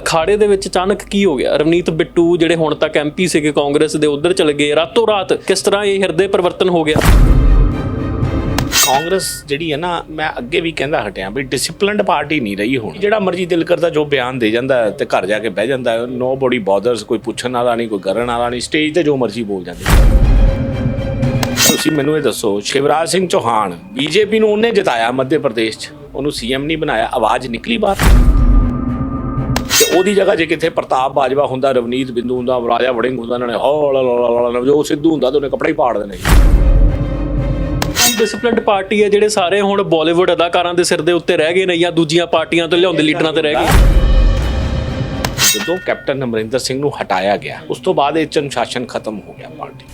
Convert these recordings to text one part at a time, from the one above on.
ਅਖਾੜੇ ਦੇ ਵਿੱਚ ਅਚਾਨਕ ਕੀ ਹੋ ਗਿਆ? ਰਵਨੀਤ ਬਿੱਟੂ ਜਿਹੜੇ ਹੁਣ ਤੱਕ ਐਮਪੀ ਸੀਗੇ ਕਾਂਗਰਸ ਦੇ, ਉਧਰ ਚਲੇ ਗਏ। ਰਾਤੋਂ ਰਾਤ ਕਿਸ ਤਰ੍ਹਾਂ ਇਹ ਹਿਰਦੇ ਪਰਿਵਰਤਨ ਹੋ ਗਿਆ? ਕਾਂਗਰਸ ਜਿਹੜੀ ਹੈ ਨਾ, ਮੈਂ ਅੱਗੇ ਵੀ ਕਹਿੰਦਾ ਹਟਿਆ ਵੀ ਡਿਸਪਲਿਨਡ ਪਾਰਟੀ ਨਹੀਂ ਰਹੀ ਹੁਣ। ਜਿਹੜਾ ਮਰਜ਼ੀ ਦਿਲ ਕਰਦਾ, ਜੋ ਬਿਆਨ ਦੇ ਜਾਂਦਾ ਹੈ ਤੇ ਘਰ ਜਾ ਕੇ ਬਹਿ ਜਾਂਦਾ ਨੋ ਬੋਡੀ ਬਾਦਰਸ ਕੋਈ ਪੁੱਛਣ ਵਾਲਾ ਨਹੀਂ, ਕੋਈ ਕਰਨ ਵਾਲਾ ਨਹੀਂ। ਸਟੇਜ ਤੇ ਜੋ ਮਰਜ਼ੀ ਬੋਲ ਜਾਂਦੇ। ਤੁਸੀਂ ਮੈਨੂੰ ਇਹ ਦੱਸੋ, ਸ਼ਿਵਰਾਜ ਸਿੰਘ ਚੌਹਾਨ, ਬੀਜੇਪੀ ਨੂੰ ਉਹਨੇ ਜਿਤਾਇਆ ਮੱਧ ਪ੍ਰਦੇਸ਼ 'ਚ। ਉਹਨੂੰ ਸੀਐਮ ਨਹੀਂ ਬਣਾਇਆ, ਆਵਾਜ਼ ਨਿਕਲੀ ਬਾਹਰ। ਤੇ ਉਹਦੀ ਜਗ੍ਹਾ ਜੇ ਕਿੱਥੇ ਪ੍ਰਤਾਪ ਬਾਜਵਾ ਹੁੰਦਾ ਰਵਨੀਤ ਬਿੰਦੂ ਹੁੰਦਾ ਰਾਜਾ ਵੜਿੰਗ ਹੁੰਦਾ ਉਹਨਾਂ ਨੇ ਹੌਲ ਜੋ ਸਿੱਧੂ ਹੁੰਦਾ ਤੇ ਉਹਨੇ ਕੱਪੜੇ ਹੀ ਪਾੜ ਦੇਣੇ। ਡਿਸਪਲਿਨਡ ਪਾਰਟੀ ਹੈ ਜਿਹੜੇ ਸਾਰੇ ਹੁਣ ਬਾਲੀਵੁੱਡ ਅਦਾਕਾਰਾਂ ਦੇ ਸਿਰ ਦੇ ਉੱਤੇ ਰਹਿ ਗਏ ਨੇ ਜਾਂ ਦੂਜੀਆਂ ਪਾਰਟੀਆਂ ਤੋਂ ਲਿਆਉਂਦੇ ਲੀਡਰਾਂ ਤੇ ਰਹਿ ਗਏ। ਜਦੋਂ ਕੈਪਟਨ ਅਮਰਿੰਦਰ ਸਿੰਘ ਨੂੰ ਹਟਾਇਆ ਗਿਆ ਉਸ ਤੋਂ ਬਾਅਦ ਇਹ ਅਨੁਸ਼ਾਸਨ ਖਤਮ ਹੋ ਗਿਆ ਪਾਰਟੀ।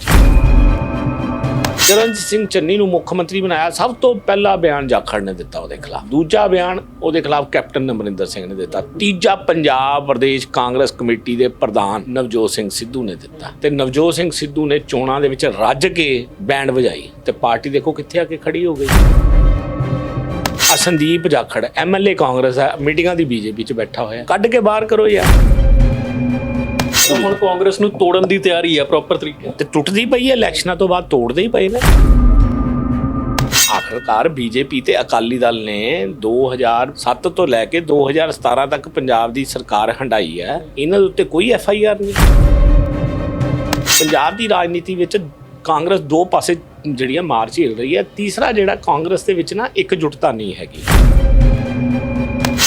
ਚਰਨਜੀਤ ਸਿੰਘ ਚੰਨੀ ਨੂੰ ਮੁੱਖ ਮੰਤਰੀ ਬਣਾਇਆ। ਸਭ ਤੋਂ ਪਹਿਲਾ ਬਿਆਨ ਜਾਖੜ ਨੇ ਦਿੱਤਾ ਉਹਦੇ ਖਿਲਾਫ। ਦੂਜਾ ਬਿਆਨ ਉਹਦੇ ਖਿਲਾਫ ਕੈਪਟਨ ਅਮਰਿੰਦਰ ਸਿੰਘ ਨੇ ਦਿੱਤਾ। ਤੀਜਾ ਪੰਜਾਬ ਪ੍ਰਦੇਸ਼ ਕਾਂਗਰਸ ਕਮੇਟੀ ਦੇ ਪ੍ਰਧਾਨ ਨਵਜੋਤ ਸਿੰਘ ਸਿੱਧੂ ਨੇ ਦਿੱਤਾ। ਤੇ ਨਵਜੋਤ ਸਿੰਘ ਸਿੱਧੂ ਨੇ ਚੋਣਾਂ ਦੇ ਵਿੱਚ ਰੱਜ ਕੇ ਬੈਂਡ ਵਜਾਈ। ਤੇ ਪਾਰਟੀ ਦੇਖੋ ਕਿੱਥੇ ਆ ਕੇ ਖੜੀ ਹੋ ਗਈ। ਆ ਸੰਦੀਪ ਜਾਖੜ ਐਮਐਲਏ ਕਾਂਗਰਸ ਹੈ, ਮੀਟਿੰਗਾਂ ਦੀ ਬੀਜੇਪੀ 'ਚ ਬੈਠਾ ਹੋਇਆ। ਕੱਢ ਕੇ ਬਾਹਰ ਕਰੋ ਯਾਰ। ਤਾਂ ਹੁਣ ਕਾਂਗਰਸ ਨੂੰ ਤੋੜਨ ਦੀ ਤਿਆਰੀ ਹੈ ਪ੍ਰੋਪਰ ਤਰੀਕੇ ਤੇ ਟੁੱਟਦੀ ਪਈ ਹੈ, ਇਲੈਕਸ਼ਨਾਂ ਤੋਂ ਬਾਅਦ ਤੋੜਦੇ ਹੀ ਪਏ ਨੇ। ਆਖਰਕਾਰ ਬੀਜੇਪੀ ਤੇ ਅਕਾਲੀ ਦਲ ਨੇ 2007 ਤੋਂ ਲੈ ਕੇ 2017 ਤੱਕ ਪੰਜਾਬ ਦੀ ਸਰਕਾਰ ਹੰਡਾਈ ਹੈ। ਇਹਨਾਂ ਦੇ ਉੱਤੇ ਕੋਈ ਐਫ ਆਈ ਆਰ ਨਹੀਂ। ਪੰਜਾਬ ਦੀ ਰਾਜਨੀਤੀ ਵਿੱਚ ਕਾਂਗਰਸ ਦੋ ਪਾਸੇ ਜਿਹੜੀਆਂ ਮਾਰ ਝੇਲ ਰਹੀ ਹੈ, ਤੀਸਰਾ ਜਿਹੜਾ ਕਾਂਗਰਸ ਦੇ ਵਿੱਚ ਨਾ ਇੱਕ ਇਕਜੁੱਟਤਾ ਨਹੀਂ ਹੈਗੀ।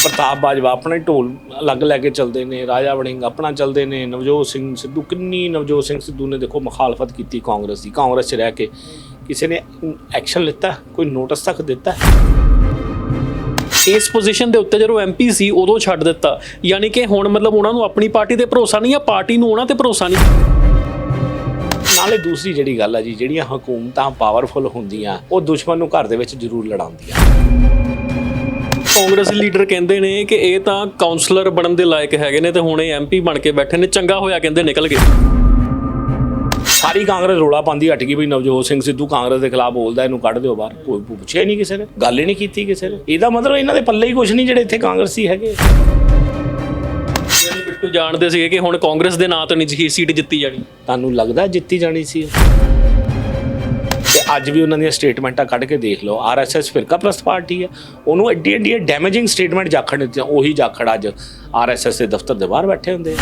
ਪ੍ਰਤਾਪ ਬਾਜਵਾ ਆਪਣੇ ਢੋਲ ਅਲੱਗ ਲੈ ਕੇ ਚੱਲਦੇ ਨੇ ਰਾਜਾ ਵੜਿੰਗ ਆਪਣਾ ਚੱਲਦੇ ਨੇ ਨਵਜੋਤ ਸਿੰਘ ਸਿੱਧੂ ਕਿੰਨੀ ਨਵਜੋਤ ਸਿੰਘ ਸਿੱਧੂ ਨੇ ਦੇਖੋ ਮੁਖਾਲਫਤ ਕੀਤੀ ਕਾਂਗਰਸ ਦੀ। ਕਾਂਗਰਸ 'ਚ ਰਹਿ ਕੇ ਕਿਸੇ ਨੇ ਐਕਸ਼ਨ ਲਿੱਤਾ ਕੋਈ ਨੋਟਿਸ ਤੱਕ ਦਿੱਤਾ? ਇਸ ਪੋਜੀਸ਼ਨ ਦੇ ਉੱਤੇ ਜਦੋਂ ਐਮਪੀ ਸੀ ਉਦੋਂ ਛੱਡ ਦਿੱਤਾ। ਯਾਨੀ ਕਿ ਹੁਣ ਮਤਲਬ ਉਹਨਾਂ ਨੂੰ ਆਪਣੀ ਪਾਰਟੀ ਤੇ ਭਰੋਸਾ ਨਹੀਂ ਆ ਪਾਰਟੀ ਨੂੰ ਉਹਨਾਂ ਤੇ ਭਰੋਸਾ ਨਹੀਂ। ਨਾਲੇ ਦੂਸਰੀ ਜਿਹੜੀ ਗੱਲ ਹੈ ਜੀ ਜਿਹੜੀਆਂ ਹਕੂਮਤਾਂ ਪਾਵਰਫੁਲ ਹੁੰਦੀਆਂ ਉਹ ਦੁਸ਼ਮਣ ਨੂੰ ਘਰ ਦੇ ਵਿੱਚ ਜ਼ਰੂਰ ਲੜਾਉਂਦੀਆਂ। ਕਾਂਗਰਸ ਲੀਡਰ ਕਹਿੰਦੇ ਨੇ ਕਿ ਇਹ ਤਾਂ ਕਾਉਂਸਲਰ ਬਣਨ ਦੇ ਲਾਇਕ ਹੈਗੇ ਨੇ ਤੇ ਹੁਣ ਇਹ ਐਮਪੀ ਬਣ ਕੇ ਬੈਠੇ ਨੇ ਚੰਗਾ ਹੋਇਆ ਕਹਿੰਦੇ ਨਿਕਲ ਗਏ। ਸਾਰੀ ਕਾਂਗਰਸ ਰੋਲਾ ਪਾਉਂਦੀ ਹਟ ਗਈ ਵੀ ਨਵਜੋਤ ਸਿੰਘ ਸਿੱਧੂ ਕਾਂਗਰਸ ਦੇ ਖਿਲਾਫ ਬੋਲਦਾ ਇਹਨੂੰ ਕੱਢ ਦਿਓ ਬਾਹਰ। ਕੋਈ ਪੁੱਛਿਆ ਨਹੀਂ ਕਿਸੇ ਨੇ ਗੱਲ ਹੀ ਨਹੀਂ ਕੀਤੀ ਕਿਸੇ ਨੇ। ਇਹਦਾ ਮਤਲਬ ਇਹਨਾਂ ਦੇ ਪੱਲੇ ਹੀ ਕੁਝ ਨਹੀਂ ਜਿਹੜੇ ਇੱਥੇ ਕਾਂਗਰਸੀ ਹੈਗੇ। ਬਿੱਟੂ ਜਾਣਦੇ ਸੀਗੇ ਕਿ ਹੁਣ ਕਾਂਗਰਸ ਦੇ ਨਾਂ ਤੋਂ ਨਹੀਂ ਜੀ ਸੀਟ ਜਿੱਤੀ ਜਾਣੀ। ਤੁਹਾਨੂੰ ਲੱਗਦਾ ਜਿੱਤੀ ਜਾਣੀ ਸੀ ਅੱਜ ਵੀ ਉਹਨਾਂ ਦੀਆਂ ਸਟੇਟਮੈਂਟਾਂ ਕੱਢ ਕੇ ਦੇਖ ਲਓ। ਆਰਐਸਐਸ ਫਿਰਕਾ ਪ੍ਰਸਤ ਪਾਰਟੀ ਹੈ ਉਹਨੂੰ ਐਡੀ ਐਡੀ ਡੈਮੇਜਿੰਗ ਸਟੇਟਮੈਂਟ ਜਾਖੜ ਨੇ ਦਿੱਤੀਆਂ ਉਹੀ ਜਾਖੜ ਅੱਜ ਆਰਐਸਐਸ ਦੇ ਦਫ਼ਤਰ ਦੇ ਬਾਹਰ ਬੈਠੇ ਹੁੰਦੇ ਆ।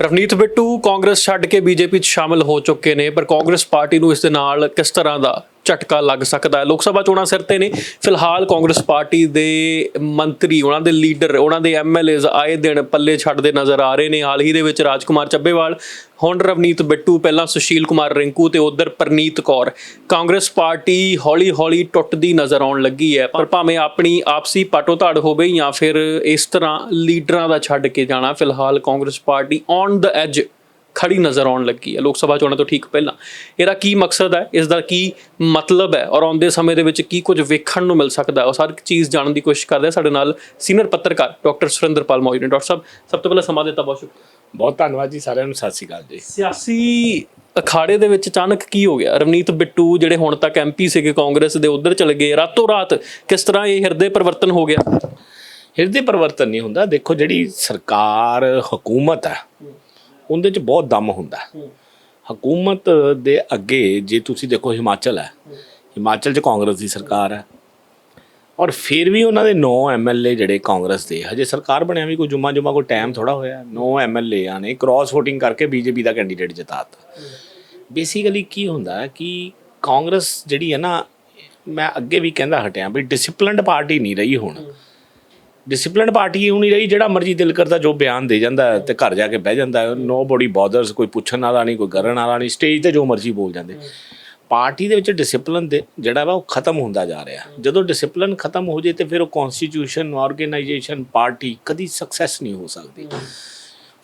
ਰਵਨੀਤ ਬਿੱਟੂ, ਕਾਂਗਰਸ ਛੱਡ ਕੇ ਬੀਜੇਪੀ 'ਚ ਸ਼ਾਮਲ ਹੋ ਚੁੱਕੇ ਨੇ, ਪਰ ਕਾਂਗਰਸ ਪਾਰਟੀ ਨੂੰ ਇਸ ਦੇ ਨਾਲ ਕਿਸ ਤਰ੍ਹਾਂ ਦਾ ਝਟਕਾ ਲੱਗ ਸਕਦਾ ਹੈ। ਲੋਕ ਸਭਾ ਚੋਣਾਂ ਸਿਰ ਤੇ ਨੇ। ਫਿਲਹਾਲ ਕਾਂਗਰਸ ਪਾਰਟੀ ਦੇ ਮੰਤਰੀ, ਉਹਨਾਂ ਦੇ ਲੀਡਰ, ਉਹਨਾਂ ਦੇ ਐਮਐਲਏਜ਼ ਆਏ ਦਿਨ ਪੱਲੇ ਛੱਡਦੇ ਨਜ਼ਰ ਆ ਰਹੇ ਨੇ। ਹਾਲ ਹੀ ਦੇ ਵਿੱਚ ਰਾਜਕੁਮਾਰ ਚੱਬੇਵਾਲ, ਹੁਣ ਰਵਨੀਤ ਬਿੱਟੂ, ਪਹਿਲਾਂ ਸੁਸ਼ੀਲ ਕੁਮਾਰ ਰਿੰਕੂ ਤੇ ਉਧਰ ਪਰਨੀਤ ਕੌਰ। ਕਾਂਗਰਸ ਪਾਰਟੀ ਹੌਲੀ-ਹੌਲੀ ਟੁੱਟਦੀ ਨਜ਼ਰ ਆਉਣ ਲੱਗੀ ਹੈ। ਪਰ ਭਾਵੇਂ ਆਪਣੀ ਆਪਸੀ ਪਾਟੋ-ਧੜ ਹੋਵੇ ਜਾਂ ਫਿਰ ਇਸ ਤਰ੍ਹਾਂ ਲੀਡਰਾਂ ਦਾ ਛੱਡ ਕੇ ਜਾਣਾ, ਫਿਲਹਾਲ Congress party on the edge ਖੜੀ ਨਜ਼ਰ ਆਉਣ ਲੱਗੀ ਹੈ। ਲੋਕ ਸਭਾ ਚੋਣਾਂ ਤੋਂ ਠੀਕ ਪਹਿਲਾਂ। ਇਹਦਾ ਕੀ ਮਕਸਦ ਹੈ? ਇਸ ਦਾ ਕੀ ਮਤਲਬ ਹੈ? ਔਰ ਆਉਂਦੇ ਸਮੇਂ ਦੇ ਵਿੱਚ ਕੀ ਕੁਝ ਵੇਖਣ ਨੂੰ ਮਿਲ ਸਕਦਾ ਹੈ? ਉਹ ਸਾਰੀ ਚੀਜ਼ ਜਾਣਨ ਦੀ ਕੋਸ਼ਿਸ਼ ਕਰਦੇ ਸਾਡੇ ਨਾਲ ਸੀਨੀਅਰ ਪੱਤਰਕਾਰ ਡਾਕਟਰ ਸੁਰਿੰਦਰਪਾਲ ਮੌਜੂਦ ਨੇ। ਡਾਕਟਰ ਸਾਹਿਬ ਸਭ ਤੋਂ ਪਹਿਲਾਂ ਸਮਾਂ ਦਿੱਤਾ ਬਹੁਤ ਸ਼ੁਕਰੀਆ। ਬਹੁਤ ਧੰਨਵਾਦ ਜੀ ਸਾਰਿਆਂ ਨੂੰ। ਸਤਿ ਸ਼੍ਰੀ ਅਕਾਲ ਜੀ। ਸਿਆਸੀ ਅਖਾੜੇ ਦੇ ਵਿੱਚ ਅਚਾਨਕ ਕੀ ਹੋ ਗਿਆ? ਰਵਨੀਤ ਬਿੱਟੂ ਜਿਹੜੇ ਹੁਣ ਤੱਕ ਐਮਪੀ ਸੀਗੇ ਕਾਂਗਰਸ ਦੇ ਉਧਰ ਚਲੇ ਗਏ। ਰਾਤੋਂ ਰਾਤ ਕਿਸ ਤਰ੍ਹਾਂ ਇਹ ਹਿਰਦੇ ਪਰਿਵਰਤਨ ਹੋ ਗਿਆ? ਹਿਰਦੇ ਪਰਿਵਰਤਨ ਨਹੀਂ ਹੁੰਦਾ। ਦੇਖੋ ਜਿਹੜੀ ਸਰਕਾਰ ਹਕੂਮਤ ਹੈ ਉਹਦੇ 'ਚ ਬਹੁਤ ਦਮ ਹੁੰਦਾ। ਹਕੂਮਤ ਦੇ ਅੱਗੇ ਜੇ ਤੁਸੀਂ ਦੇਖੋ ਹਿਮਾਚਲ ਹੈ। ਹਿਮਾਚਲ 'ਚ ਕਾਂਗਰਸ ਦੀ ਸਰਕਾਰ ਹੈ। ਔਰ ਫਿਰ ਵੀ ਉਹਨਾਂ ਦੇ 9 ਐਮਐਲਏ ਜਿਹੜੇ ਕਾਂਗਰਸ ਦੇ ਹਜੇ ਸਰਕਾਰ ਬਣਿਆ ਵੀ ਕੋਈ ਜੁਮਾ ਜੁਮਾ ਕੋਈ ਟਾਈਮ ਥੋੜਾ ਹੋਇਆ 9 ਐਮਐਲਏਆਂ ਨੇ ਕ੍ਰਾਸ ਵੋਟਿੰਗ ਕਰਕੇ ਬੀਜੇਪੀ ਦਾ ਕੈਂਡੀਡੇਟ ਜਿਤਾਤਾ। ਬੇਸਿਕਲੀ ਕੀ ਹੁੰਦਾ ਕਿ ਕਾਂਗਰਸ ਜਿਹੜੀ ਹੈ ਨਾ ਮੈਂ ਅੱਗੇ ਵੀ ਕਹਿੰਦਾ ਹਟਿਆ ਵੀ ਡਿਸਪਲਿਨਡ ਪਾਰਟੀ ਨਹੀਂ ਰਹੀ ਹੁਣ। ਡਿਸਪਲਿਨਡ ਪਾਰਟੀ ਉਹ ਰਹੀ, ਜਿਹੜਾ ਮਰਜ਼ੀ ਦਿਲ ਕਰਦਾ ਜੋ ਬਿਆਨ ਦੇ ਜਾਂਦਾ ਹੈ ਤੇ ਘਰ ਜਾ ਕੇ ਬਹਿ ਜਾਂਦਾ ਨੋ ਬੋਡੀ ਬਾਦਰਸ ਕੋਈ ਪੁੱਛਣ ਵਾਲਾ ਨਹੀਂ, ਕੋਈ ਕਰਨ ਵਾਲਾ ਨਹੀਂ ਸਟੇਜ ਤੇ ਜੋ ਮਰਜ਼ੀ ਬੋਲ ਜਾਂਦੇ। ਪਾਰਟੀ ਦੇ ਵਿੱਚ ਡਿਸਪਲਿਨ ਦੇ ਜਿਹੜਾ ਵਾ ਉਹ ਖਤਮ ਹੁੰਦਾ ਜਾ ਰਿਹਾ। ਜਦੋਂ ਡਿਸਪਲਿਨ ਖਤਮ ਹੋ ਜੇ ਤੇ ਫਿਰ ਉਹ ਕਨਸਟੀਟਿਊਸ਼ਨ ਆਰਗੇਨਾਈਜੇਸ਼ਨ ਪਾਰਟੀ ਕਦੀ ਸਕਸੈਸ ਨਹੀਂ ਹੋ ਸਕਦੀ।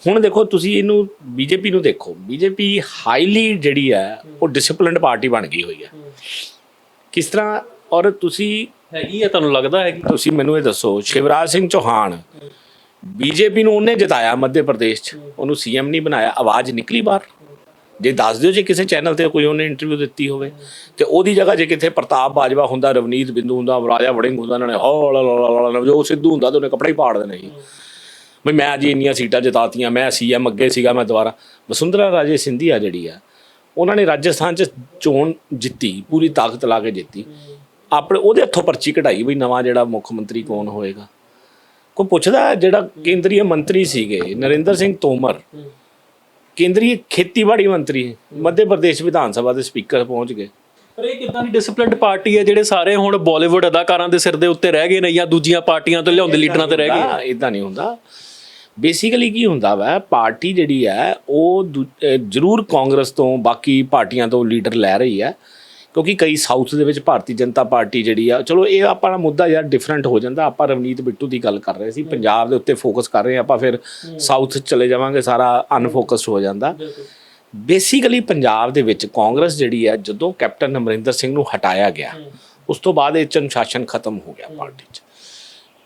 ਹੁਣ ਦੇਖੋ, ਤੁਸੀਂ ਇਹਨੂੰ ਬੀਜੇਪੀ ਨੂੰ ਦੇਖੋ। ਬੀਜੇਪੀ ਹਾਈਲੀ ਜਿਹੜੀ ਹੈ, ਉਹ ਡਿਸਪਲਿਨਡ ਪਾਰਟੀ ਬਣ ਗਈ ਹੋਈ ਹੈ। ਕਿਸ ਤਰ੍ਹਾਂ ਔਰ ਤੁਸੀਂ ਹੈਗੀ ਹੈ ਤੁਹਾਨੂੰ ਲੱਗਦਾ ਹੈ ਕਿ ਤੁਸੀਂ ਮੈਨੂੰ ਇਹ ਦੱਸੋ, ਸ਼ਿਵਰਾਜ ਸਿੰਘ ਚੌਹਾਨ, ਬੀਜੇਪੀ ਨੂੰ ਉਹਨੇ ਜਿਤਾਇਆ ਮੱਧ ਪ੍ਰਦੇਸ਼ 'ਚ, ਉਹਨੂੰ ਸੀਐਮ ਨਹੀਂ ਬਣਾਇਆ, ਆਵਾਜ਼ ਨਿਕਲੀ ਬਾਹਰ। ਜੇ ਦੱਸ ਦਿਓ ਜੇ ਕਿਸੇ ਚੈਨਲ ਤੇ ਕੋਈ ਉਹਨੇ ਇੰਟਰਵਿਊ ਦਿੱਤੀ ਹੋਵੇ, ਤੇ ਉਹਦੀ ਜਗ੍ਹਾ ਜੇ ਕਿਤੇ ਪ੍ਰਤਾਪ ਬਾਜਵਾ ਹੁੰਦਾ, ਰਵਨੀਤ ਬਿੰਦੂ ਹੁੰਦਾ, ਰਾਜਾ ਵੜਿੰਗ ਹੁੰਦਾ ਇਹਨਾਂ ਨੇ ਹੋ ਲਾ ਸਿੱਧੂ ਹੁੰਦਾ ਤੇ ਉਹਨੇ ਕੱਪੜੇ ਹੀ ਪਾੜ ਦੇਣੇ ਸੀ। ਵੀ ਮੈਂ ਜੀ ਇੰਨੀਆਂ ਸੀਟਾਂ ਜਿਤਾਤੀਆਂ, ਮੈਂ ਸੀਐਮ ਅੱਗੇ ਸੀਗਾ, ਮੈਂ ਦੁਬਾਰਾ। ਵਸੁੰਧਰਾ ਰਾਜੇ ਸਿੰਧੀਆ ਜਿਹੜੀ ਆ, ਉਹਨਾਂ ਨੇ ਰਾਜਸਥਾਨ 'ਚ ਚੋਣ ਜਿੱਤੀ, ਪੂਰੀ ਤਾਕਤ ਲਾ ਕੇ ਜਿੱਤੀ। ਆਪਣੇ ਉਹਦੇ ਹੱਥੋਂ ਪਰਚੀ ਕਢਾਈ ਵੀ ਨਵਾਂ ਜਿਹੜਾ ਮੁੱਖ ਮੰਤਰੀ ਕੌਣ ਹੋਏਗਾ? ਕੋਈ ਪੁੱਛਦਾ ਜਿਹੜਾ ਕੇਂਦਰੀ ਮੰਤਰੀ ਸੀਗੇ ਨਰਿੰਦਰ ਸਿੰਘ ਤੋਮਰ। ਕੇਂਦਰੀ ਖੇਤੀਬਾੜੀ ਮੰਤਰੀ ਮੱਧ ਪ੍ਰਦੇਸ਼ ਵਿਧਾਨ ਸਭਾ ਦੇ ਸਪੀਕਰ ਪਹੁੰਚ ਗਏ। ਪਰ ਇਹ ਕਿਦਾਂ ਦੀ ਡਿਸਪਲਿਨਡ ਪਾਰਟੀ ਹੈ ਜਿਹੜੇ ਸਾਰੇ ਹੁਣ ਬਾਲੀਵੁੱਡ ਅਦਾਕਾਰਾਂ ਦੇ ਸਿਰ ਦੇ ਉੱਤੇ ਰਹਿ ਗਏ ਨੇ ਜਾਂ ਦੂਜੀਆਂ ਪਾਰਟੀਆਂ ਤੋਂ ਲਿਆਉਂਦੇ ਲੀਡਰਾਂ ਤੇ ਰਹਿ ਗਏ? ਇਦਾਂ ਨਹੀਂ ਹੁੰਦਾ। ਬੇਸਿਕਲੀ ਕੀ ਹੁੰਦਾ ਵਾ ਪਾਰਟੀ ਜਿਹੜੀ ਹੈ ਉਹ ਜ਼ਰੂਰ ਕਾਂਗਰਸ ਤੋਂ ਬਾਕੀ ਪਾਰਟੀਆਂ ਤੋਂ ਲੀਡਰ ਲੈ ਰਹੀ ਹੈ। ਕਿਉਂਕਿ ਕਈ ਸਾਊਥ ਦੇ ਵਿੱਚ ਭਾਰਤੀ ਜਨਤਾ ਪਾਰਟੀ ਜਿਹੜੀ ਆ ਚਲੋ ਇਹ ਆਪਣਾ ਮੁੱਦਾ ਯਾਰ ਡਿਫਰੈਂਟ ਹੋ ਜਾਂਦਾ ਆਪਾਂ ਰਵਨੀਤ ਬਿੱਟੂ ਦੀ ਗੱਲ ਕਰ ਰਹੇ ਸੀ ਪੰਜਾਬ ਦੇ ਉੱਤੇ ਫੋਕਸ ਕਰ ਰਹੇ ਆਪਾਂ ਫਿਰ ਸਾਊਥ ਚਲੇ ਜਾਵਾਂਗੇ ਸਾਰਾ ਅਨਫੋਕਸਡ ਹੋ ਜਾਂਦਾ। ਬੇਸਿਕਲੀ ਪੰਜਾਬ ਦੇ ਵਿੱਚ ਕਾਂਗਰਸ ਜਿਹੜੀ ਹੈ ਜਦੋਂ ਕੈਪਟਨ ਅਮਰਿੰਦਰ ਸਿੰਘ ਨੂੰ ਹਟਾਇਆ ਗਿਆ ਉਸ ਤੋਂ ਬਾਅਦ ਇਹ ਚੰਨ ਸ਼ਾਸਨ ਖਤਮ ਹੋ ਗਿਆ ਪਾਰਟੀ 'ਚ।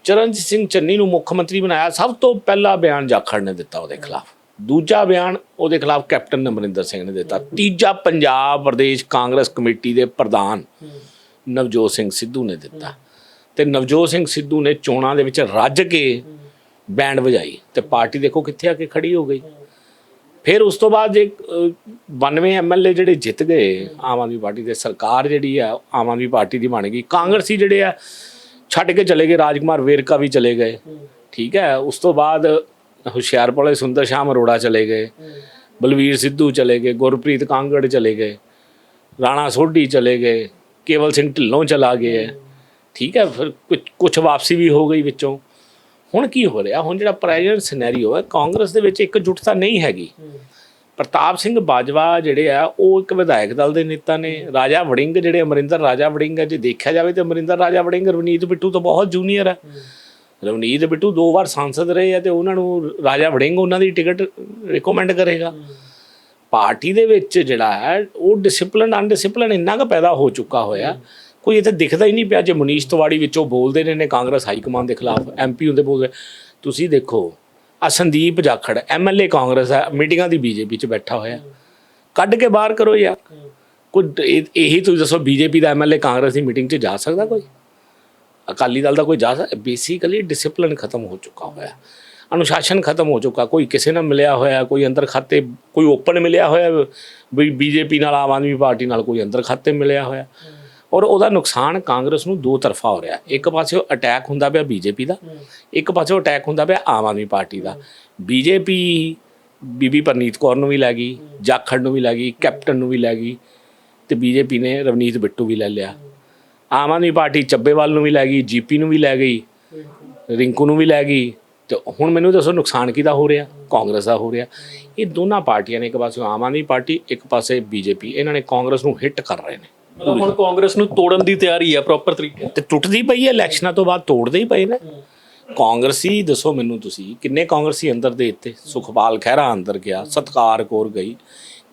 ਚਰਨਜੀਤ ਸਿੰਘ ਚੰਨੀ ਨੂੰ ਮੁੱਖ ਮੰਤਰੀ ਬਣਾਇਆ ਸਭ ਤੋਂ ਪਹਿਲਾ ਬਿਆਨ ਜਾਖੜ ਨੇ ਦਿੱਤਾ ਉਹਦੇ ਖਿਲਾਫ। ਦੂਜਾ ਬਿਆਨ ਉਹਦੇ ਖਿਲਾਫ ਕੈਪਟਨ ਅਮਰਿੰਦਰ ਸਿੰਘ ਨੇ ਦਿੱਤਾ। ਤੀਜਾ ਪੰਜਾਬ ਪ੍ਰਦੇਸ਼ ਕਾਂਗਰਸ ਕਮੇਟੀ ਦੇ ਪ੍ਰਧਾਨ ਨਵਜੋਤ ਸਿੰਘ ਸਿੱਧੂ ਨੇ ਦਿੱਤਾ। ਤੇ ਨਵਜੋਤ ਸਿੰਘ ਸਿੱਧੂ ਨੇ ਚੋਣਾਂ ਦੇ ਵਿੱਚ ਰੱਜ ਕੇ ਬੈਂਡ ਵਜਾਈ ਤੇ ਪਾਰਟੀ ਦੇਖੋ ਕਿੱਥੇ ਆ ਕੇ ਖੜੀ ਹੋ ਗਈ। ਫਿਰ ਉਸ ਤੋਂ ਬਾਅਦ ਜੇ ਅਹ, 92 ਐਮਐਲਏ ਜਿਹੜੇ ਜਿੱਤ ਗਏ ਆਮ ਆਦਮੀ ਪਾਰਟੀ ਦੇ ਸਰਕਾਰ ਜਿਹੜੀ ਆ ਆਮ ਆਦਮੀ ਪਾਰਟੀ ਦੀ ਬਣ ਗਈ। ਕਾਂਗਰਸੀ ਜਿਹੜੇ ਆ ਛੱਡ ਕੇ ਚਲੇ ਗਏ। ਰਾਜਕੁਮਾਰ ਵੇਰਕਾ ਵੀ ਚਲੇ ਗਏ। ਠੀਕ ਹੈ ਉਸ ਤੋਂ ਬਾਅਦ ਹੁਸ਼ਿਆਰਪੁਰ ਵਾਲੇ ਸੁੰਦਰ ਸ਼ਾਮ ਅਰੋੜਾ ਚਲੇ ਗਏ। ਬਲਵੀਰ ਸਿੱਧੂ ਚਲੇ ਗਏ, ਗੁਰਪ੍ਰੀਤ ਕਾਂਗੜ ਚਲੇ ਗਏ, ਰਾਣਾ ਸੋਢੀ ਚਲੇ ਗਏ, ਕੇਵਲ ਸਿੰਘ ਢਿੱਲੋਂ ਚਲਾ ਗਏ ਹੈ। ਠੀਕ ਹੈ, ਫਿਰ ਕੁਝ ਕੁਝ ਵਾਪਸੀ ਵੀ ਹੋ ਗਈ ਵਿੱਚੋਂ। ਹੁਣ ਕੀ ਹੋ ਰਿਹਾ? ਹੁਣ ਜਿਹੜਾ ਪ੍ਰੈਜ਼ੈਂਟ ਸਿਨੈਰੀਓ ਹੈ, ਕਾਂਗਰਸ ਦੇ ਵਿੱਚ ਇਕਜੁੱਟਤਾ ਨਹੀਂ ਹੈਗੀ। ਪ੍ਰਤਾਪ ਸਿੰਘ ਬਾਜਵਾ ਜਿਹੜੇ ਆ, ਉਹ ਇੱਕ ਵਿਧਾਇਕ ਦਲ ਦੇ ਨੇਤਾ ਨੇ। ਰਾਜਾ ਵੜਿੰਗ ਜਿਹੜੇ ਅਮਰਿੰਦਰ ਰਾਜਾ ਵੜਿੰਗ ਹੈ, ਜੇ ਦੇਖਿਆ ਜਾਵੇ ਤੇ ਅਮਰਿੰਦਰ ਰਾਜਾ ਵੜਿੰਗ ਰਵਨੀਤ ਬਿੱਟੂ ਤੋਂ ਬਹੁਤ ਜੂਨੀਅਰ ਹੈ। ਰਵਨੀਤ ਬਿੱਟੂ ਦੋ ਵਾਰ ਸੰਸਦ ਰਹੇ ਆ ਤੇ ਉਹਨਾਂ ਨੂੰ ਰਾਜਾ ਵੜਿੰਗ ਉਹਨਾਂ ਦੀ ਟਿਕਟ ਰਿਕਮੈਂਡ ਕਰੇਗਾ। ਪਾਰਟੀ ਦੇ ਵਿੱਚ ਜਿਹੜਾ ਹੈ ਉਹ ਡਿਸਪਲਿਨ ਅਨਡਿਸਪਲਿਨ ਇੰਨਾ ਕੁ ਪੈਦਾ ਹੋ ਚੁੱਕਾ ਹੋਇਆ। ਕੋਈ ਇੱਥੇ ਦਿਖਦਾ ਹੀ ਨਹੀਂ ਪਿਆ ਜੇ ਮਨੀਸ਼ ਤਿਵਾੜੀ ਵਿੱਚੋਂ ਬੋਲਦੇ ਨੇ ਨੇ ਕਾਂਗਰਸ ਹਾਈ ਕਮਾਂਡ ਦੇ ਖਿਲਾਫ ਐਮਪੀ ਹੁੰਦੇ ਬੋਲਦੇ ਤੁਸੀਂ ਦੇਖੋ ਆ ਸੰਦੀਪ ਜਾਖੜ ਐਮਐਲਏ ਕਾਂਗਰਸ ਹੈ ਮੀਟਿੰਗਾਂ ਦੀ ਬੀਜੇਪੀ 'ਚ ਬੈਠਾ ਹੋਇਆ। ਕੱਢ ਕੇ ਬਾਹਰ ਕਰੋ ਯਾਰ। ਕੋਈ ਇਹ- ਇਹੀ ਤੁਸੀਂ ਦੱਸੋ ਬੀਜੇਪੀ ਦਾ ਐਮਐਲਏ ਕਾਂਗਰਸ ਦੀ ਮੀਟਿੰਗ 'ਚ ਜਾ ਸਕਦਾ ਕੋਈ? ਅਕਾਲੀ ਦਲ ਦਾ ਕੋਈ ਜਾ ਬੇਸਿਕਲੀ ਡਿਸਪਲਿਨ ਖਤਮ ਹੋ ਚੁੱਕਾ ਹੋਇਆ। ਅਨੁਸ਼ਾਸਨ ਖਤਮ ਹੋ ਚੁੱਕਾ। ਕੋਈ ਕਿਸੇ ਨਾਲ ਮਿਲਿਆ ਹੋਇਆ, ਕੋਈ ਅੰਦਰ ਖਾਤੇ, ਕੋਈ ਓਪਨ ਮਿਲਿਆ ਹੋਇਆ, ਵੀ ਬੀਜੇਪੀ ਨਾਲ, ਆਮ ਆਦਮੀ ਪਾਰਟੀ ਨਾਲ ਕੋਈ ਅੰਦਰ ਖਾਤੇ ਮਿਲਿਆ ਹੋਇਆ। ਔਰ ਉਹਦਾ ਨੁਕਸਾਨ ਕਾਂਗਰਸ ਨੂੰ ਦੋ ਤਰਫਾ ਹੋ ਰਿਹਾ। ਇੱਕ ਪਾਸੇ ਅਟੈਕ ਹੁੰਦਾ ਪਿਆ ਬੀਜੇਪੀ ਦਾ, ਇੱਕ ਪਾਸੇ ਅਟੈਕ ਹੁੰਦਾ ਪਿਆ ਆਮ ਆਦਮੀ ਪਾਰਟੀ ਦਾ। ਬੀਜੇਪੀ ਬੀਬੀ ਪਰਨੀਤ ਕੌਰ ਨੂੰ ਵੀ ਲੈ ਗਈ, ਜਾਖੜ ਨੂੰ ਵੀ ਲੈ ਗਈ, ਕੈਪਟਨ ਨੂੰ ਵੀ ਲੈ ਗਈ ਤੇ ਬੀਜੇਪੀ ਨੇ ਰਵਨੀਤ ਬਿੱਟੂ ਵੀ ਲੈ ਲਿਆ। ਆਮ ਆਦਮੀ ਪਾਰਟੀ ਚੱਬੇਵਾਲ ਨੂੰ ਵੀ ਲੈ ਗਈ ਜੀਪੀ ਨੂੰ ਵੀ ਲੈ ਗਈ ਰਿੰਕੂ ਨੂੰ ਵੀ ਲੈ ਗਈ ਤੇ ਹੁਣ ਮੈਨੂੰ ਦੱਸੋ ਨੁਕਸਾਨ ਕਿਹਦਾ ਹੋ ਰਿਹਾ? ਕਾਂਗਰਸ ਦਾ ਹੋ ਰਿਹਾ। ਇਹ ਦੋਨਾਂ ਪਾਰਟੀਆਂ ਨੇ ਇੱਕ ਪਾਸੇ ਆਮ ਆਦਮੀ ਪਾਰਟੀ ਇੱਕ ਪਾਸੇ ਬੀਜੇਪੀ। ਇਹਨਾਂ ਨੇ ਕਾਂਗਰਸ ਨੂੰ ਹਿੱਟ ਕਰ ਰਹੇ ਨੇ। ਮਤਲਬ ਹੁਣ ਕਾਂਗਰਸ ਨੂੰ ਤੋੜਨ ਦੀ ਤਿਆਰੀ ਹੈ ਪ੍ਰੋਪਰ ਤਰੀਕੇ ਤੇ ਟੁੱਟਦੀ ਪਈ ਹੈ ਇਲੈਕਸ਼ਨਾਂ ਤੋਂ ਬਾਅਦ ਤੋੜਦੇ ਹੀ ਪਏ ਨੇ। ਕਾਂਗਰਸੀ ਦੱਸੋ ਮੈਨੂੰ ਤੁਸੀਂ ਕਿੰਨੇ ਕਾਂਗਰਸੀ ਅੰਦਰ ਦੇ ਇੱਥੇ? ਸੁਖਪਾਲ ਖਹਿਰਾ ਅੰਦਰ ਗਿਆ ਸਤਕਾਰ ਕੌਰ ਗਈ।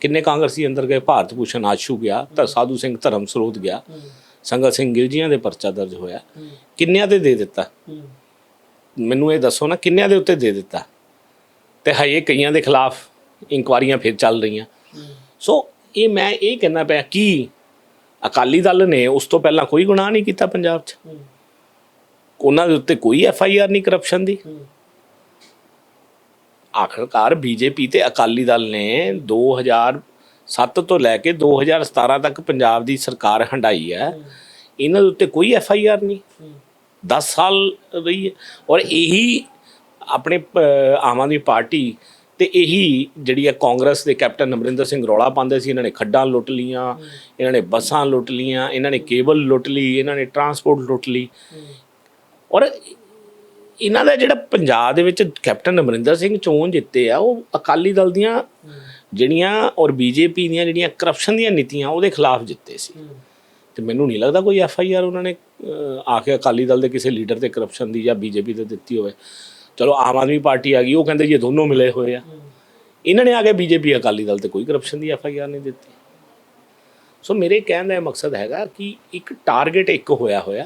ਕਿੰਨੇ ਕਾਂਗਰਸੀ ਅੰਦਰ ਗਏ? ਭਾਰਤ ਭੂਸ਼ਣ ਆਸ਼ੂ ਗਿਆ ਤਾਂ ਸਾਧੂ ਸਿੰਘ ਧਰਮ ਸਰੋਤ ਗਿਆ। ਸੰਗਤ ਸਿੰਘ ਗਿਲਜੀਆਂ ਦੇ ਪਰਚਾ ਦਰਜ ਹੋਇਆ। ਕਿੰਨਿਆਂ ਤੇ ਦੇ ਦਿੱਤਾ? ਮੈਨੂੰ ਇਹ ਦੱਸੋ ਨਾ ਕਿੰਨਿਆਂ ਦੇ ਉੱਤੇ ਦੇ ਦਿੱਤਾ? ਤੇ ਹਜੇ ਕਈਆਂ ਦੇ ਖਿਲਾਫ ਇਨਕੁਆਰੀਆਂ ਫਿਰ ਚੱਲ ਰਹੀਆਂ। ਸੋ ਇਹ ਮੈਂ ਇਹ ਕਹਿਣਾ ਪਿਆ ਕਿ ਅਕਾਲੀ ਦਲ ਨੇ ਉਸ ਤੋਂ ਪਹਿਲਾਂ ਕੋਈ ਗੁਨਾਹ ਨਹੀਂ ਕੀਤਾ ਪੰਜਾਬ 'ਚ। ਉਹਨਾਂ ਦੇ ਉੱਤੇ ਕੋਈ ਐਫ ਆਈ ਆਰ ਨਹੀਂ ਕਰਪਸ਼ਨ ਦੀ। ਆਖਰਕਾਰ ਬੀਜੇਪੀ ਤੇ ਅਕਾਲੀ ਦਲ ਨੇ 2007 ਤੋਂ ਲੈ ਕੇ 2017 ਤੱਕ ਪੰਜਾਬ ਦੀ ਸਰਕਾਰ ਹੰਡਾਈ ਹੈ। ਇਹਨਾਂ ਦੇ ਉੱਤੇ ਕੋਈ ਐਫ ਆਈ ਆਰ ਨਹੀਂ। 10 ਸਾਲ ਰਹੀ ਹੈ। ਔਰ ਇਹੀ ਆਪਣੇ ਆਮ ਆਦਮੀ ਪਾਰਟੀ ਤੇ ਇਹੀ ਜਿਹੜੀ ਹੈ ਕਾਂਗਰਸ ਦੇ ਕੈਪਟਨ ਅਮਰਿੰਦਰ ਸਿੰਘ ਰੌਲਾ ਪਾਉਂਦੇ ਸੀ। ਇਹਨਾਂ ਨੇ ਖੱਡਾਂ ਲੁੱਟ ਲੀਆਂ ਇਹਨਾਂ ਨੇ ਬੱਸਾਂ ਲੁੱਟ ਲੀਆਂ ਇਹਨਾਂ ਨੇ ਕੇਬਲ ਲੁੱਟ ਲਈ ਇਹਨਾਂ ਨੇ ਟਰਾਂਸਪੋਰਟ ਲੁੱਟ ਲਈ। ਔਰ ਇਹਨਾਂ ਦਾ ਜਿਹੜਾ ਪੰਜਾਬ ਦੇ ਵਿੱਚ ਕੈਪਟਨ ਅਮਰਿੰਦਰ ਸਿੰਘ ਚੋਣ ਜਿੱਤੇ ਆ ਉਹ ਅਕਾਲੀ ਦਲ ਦੀਆਂ ਜਿਹੜੀਆਂ ਔਰ ਬੀਜੇਪੀ ਦੀਆਂ ਜਿਹੜੀਆਂ ਕਰਪਸ਼ਨ ਦੀਆਂ ਨੀਤੀਆਂ ਉਹਦੇ ਖਿਲਾਫ ਜਿੱਤੇ ਸੀ। ਤੇ ਮੈਨੂੰ ਨਹੀਂ ਲੱਗਦਾ ਕੋਈ ਐਫ ਆਈ ਆਰ ਉਹਨਾਂ ਨੇ ਆ ਕੇ ਅਕਾਲੀ ਦਲ ਦੇ ਕਿਸੇ ਲੀਡਰ ਤੇ ਕਰਪਸ਼ਨ ਦੀ ਜਾਂ ਬੀਜੇਪੀ ਤੇ ਦਿੱਤੀ ਹੋਵੇ। ਚਲੋ, ਆਮ ਆਦਮੀ ਪਾਰਟੀ ਆ ਗਈ, ਉਹ ਕਹਿੰਦੇ ਜੀ ਦੋਨੋਂ ਮਿਲੇ ਹੋਏ ਆ। ਇਹਨਾਂ ਨੇ ਆ ਕੇ ਬੀਜੇਪੀ, ਅਕਾਲੀ ਦਲ ਤੇ ਕੋਈ ਕਰਪਸ਼ਨ ਦੀ ਐਫ ਆਈ ਆਰ ਨਹੀਂ ਦਿੱਤੀ। ਸੋ ਮੇਰੇ ਕਹਿਣ ਦਾ ਇਹ ਮਕਸਦ ਹੈਗਾ ਕਿ ਇੱਕ ਟਾਰਗੇਟ ਇੱਕ ਹੋਇਆ ਹੋਇਆ।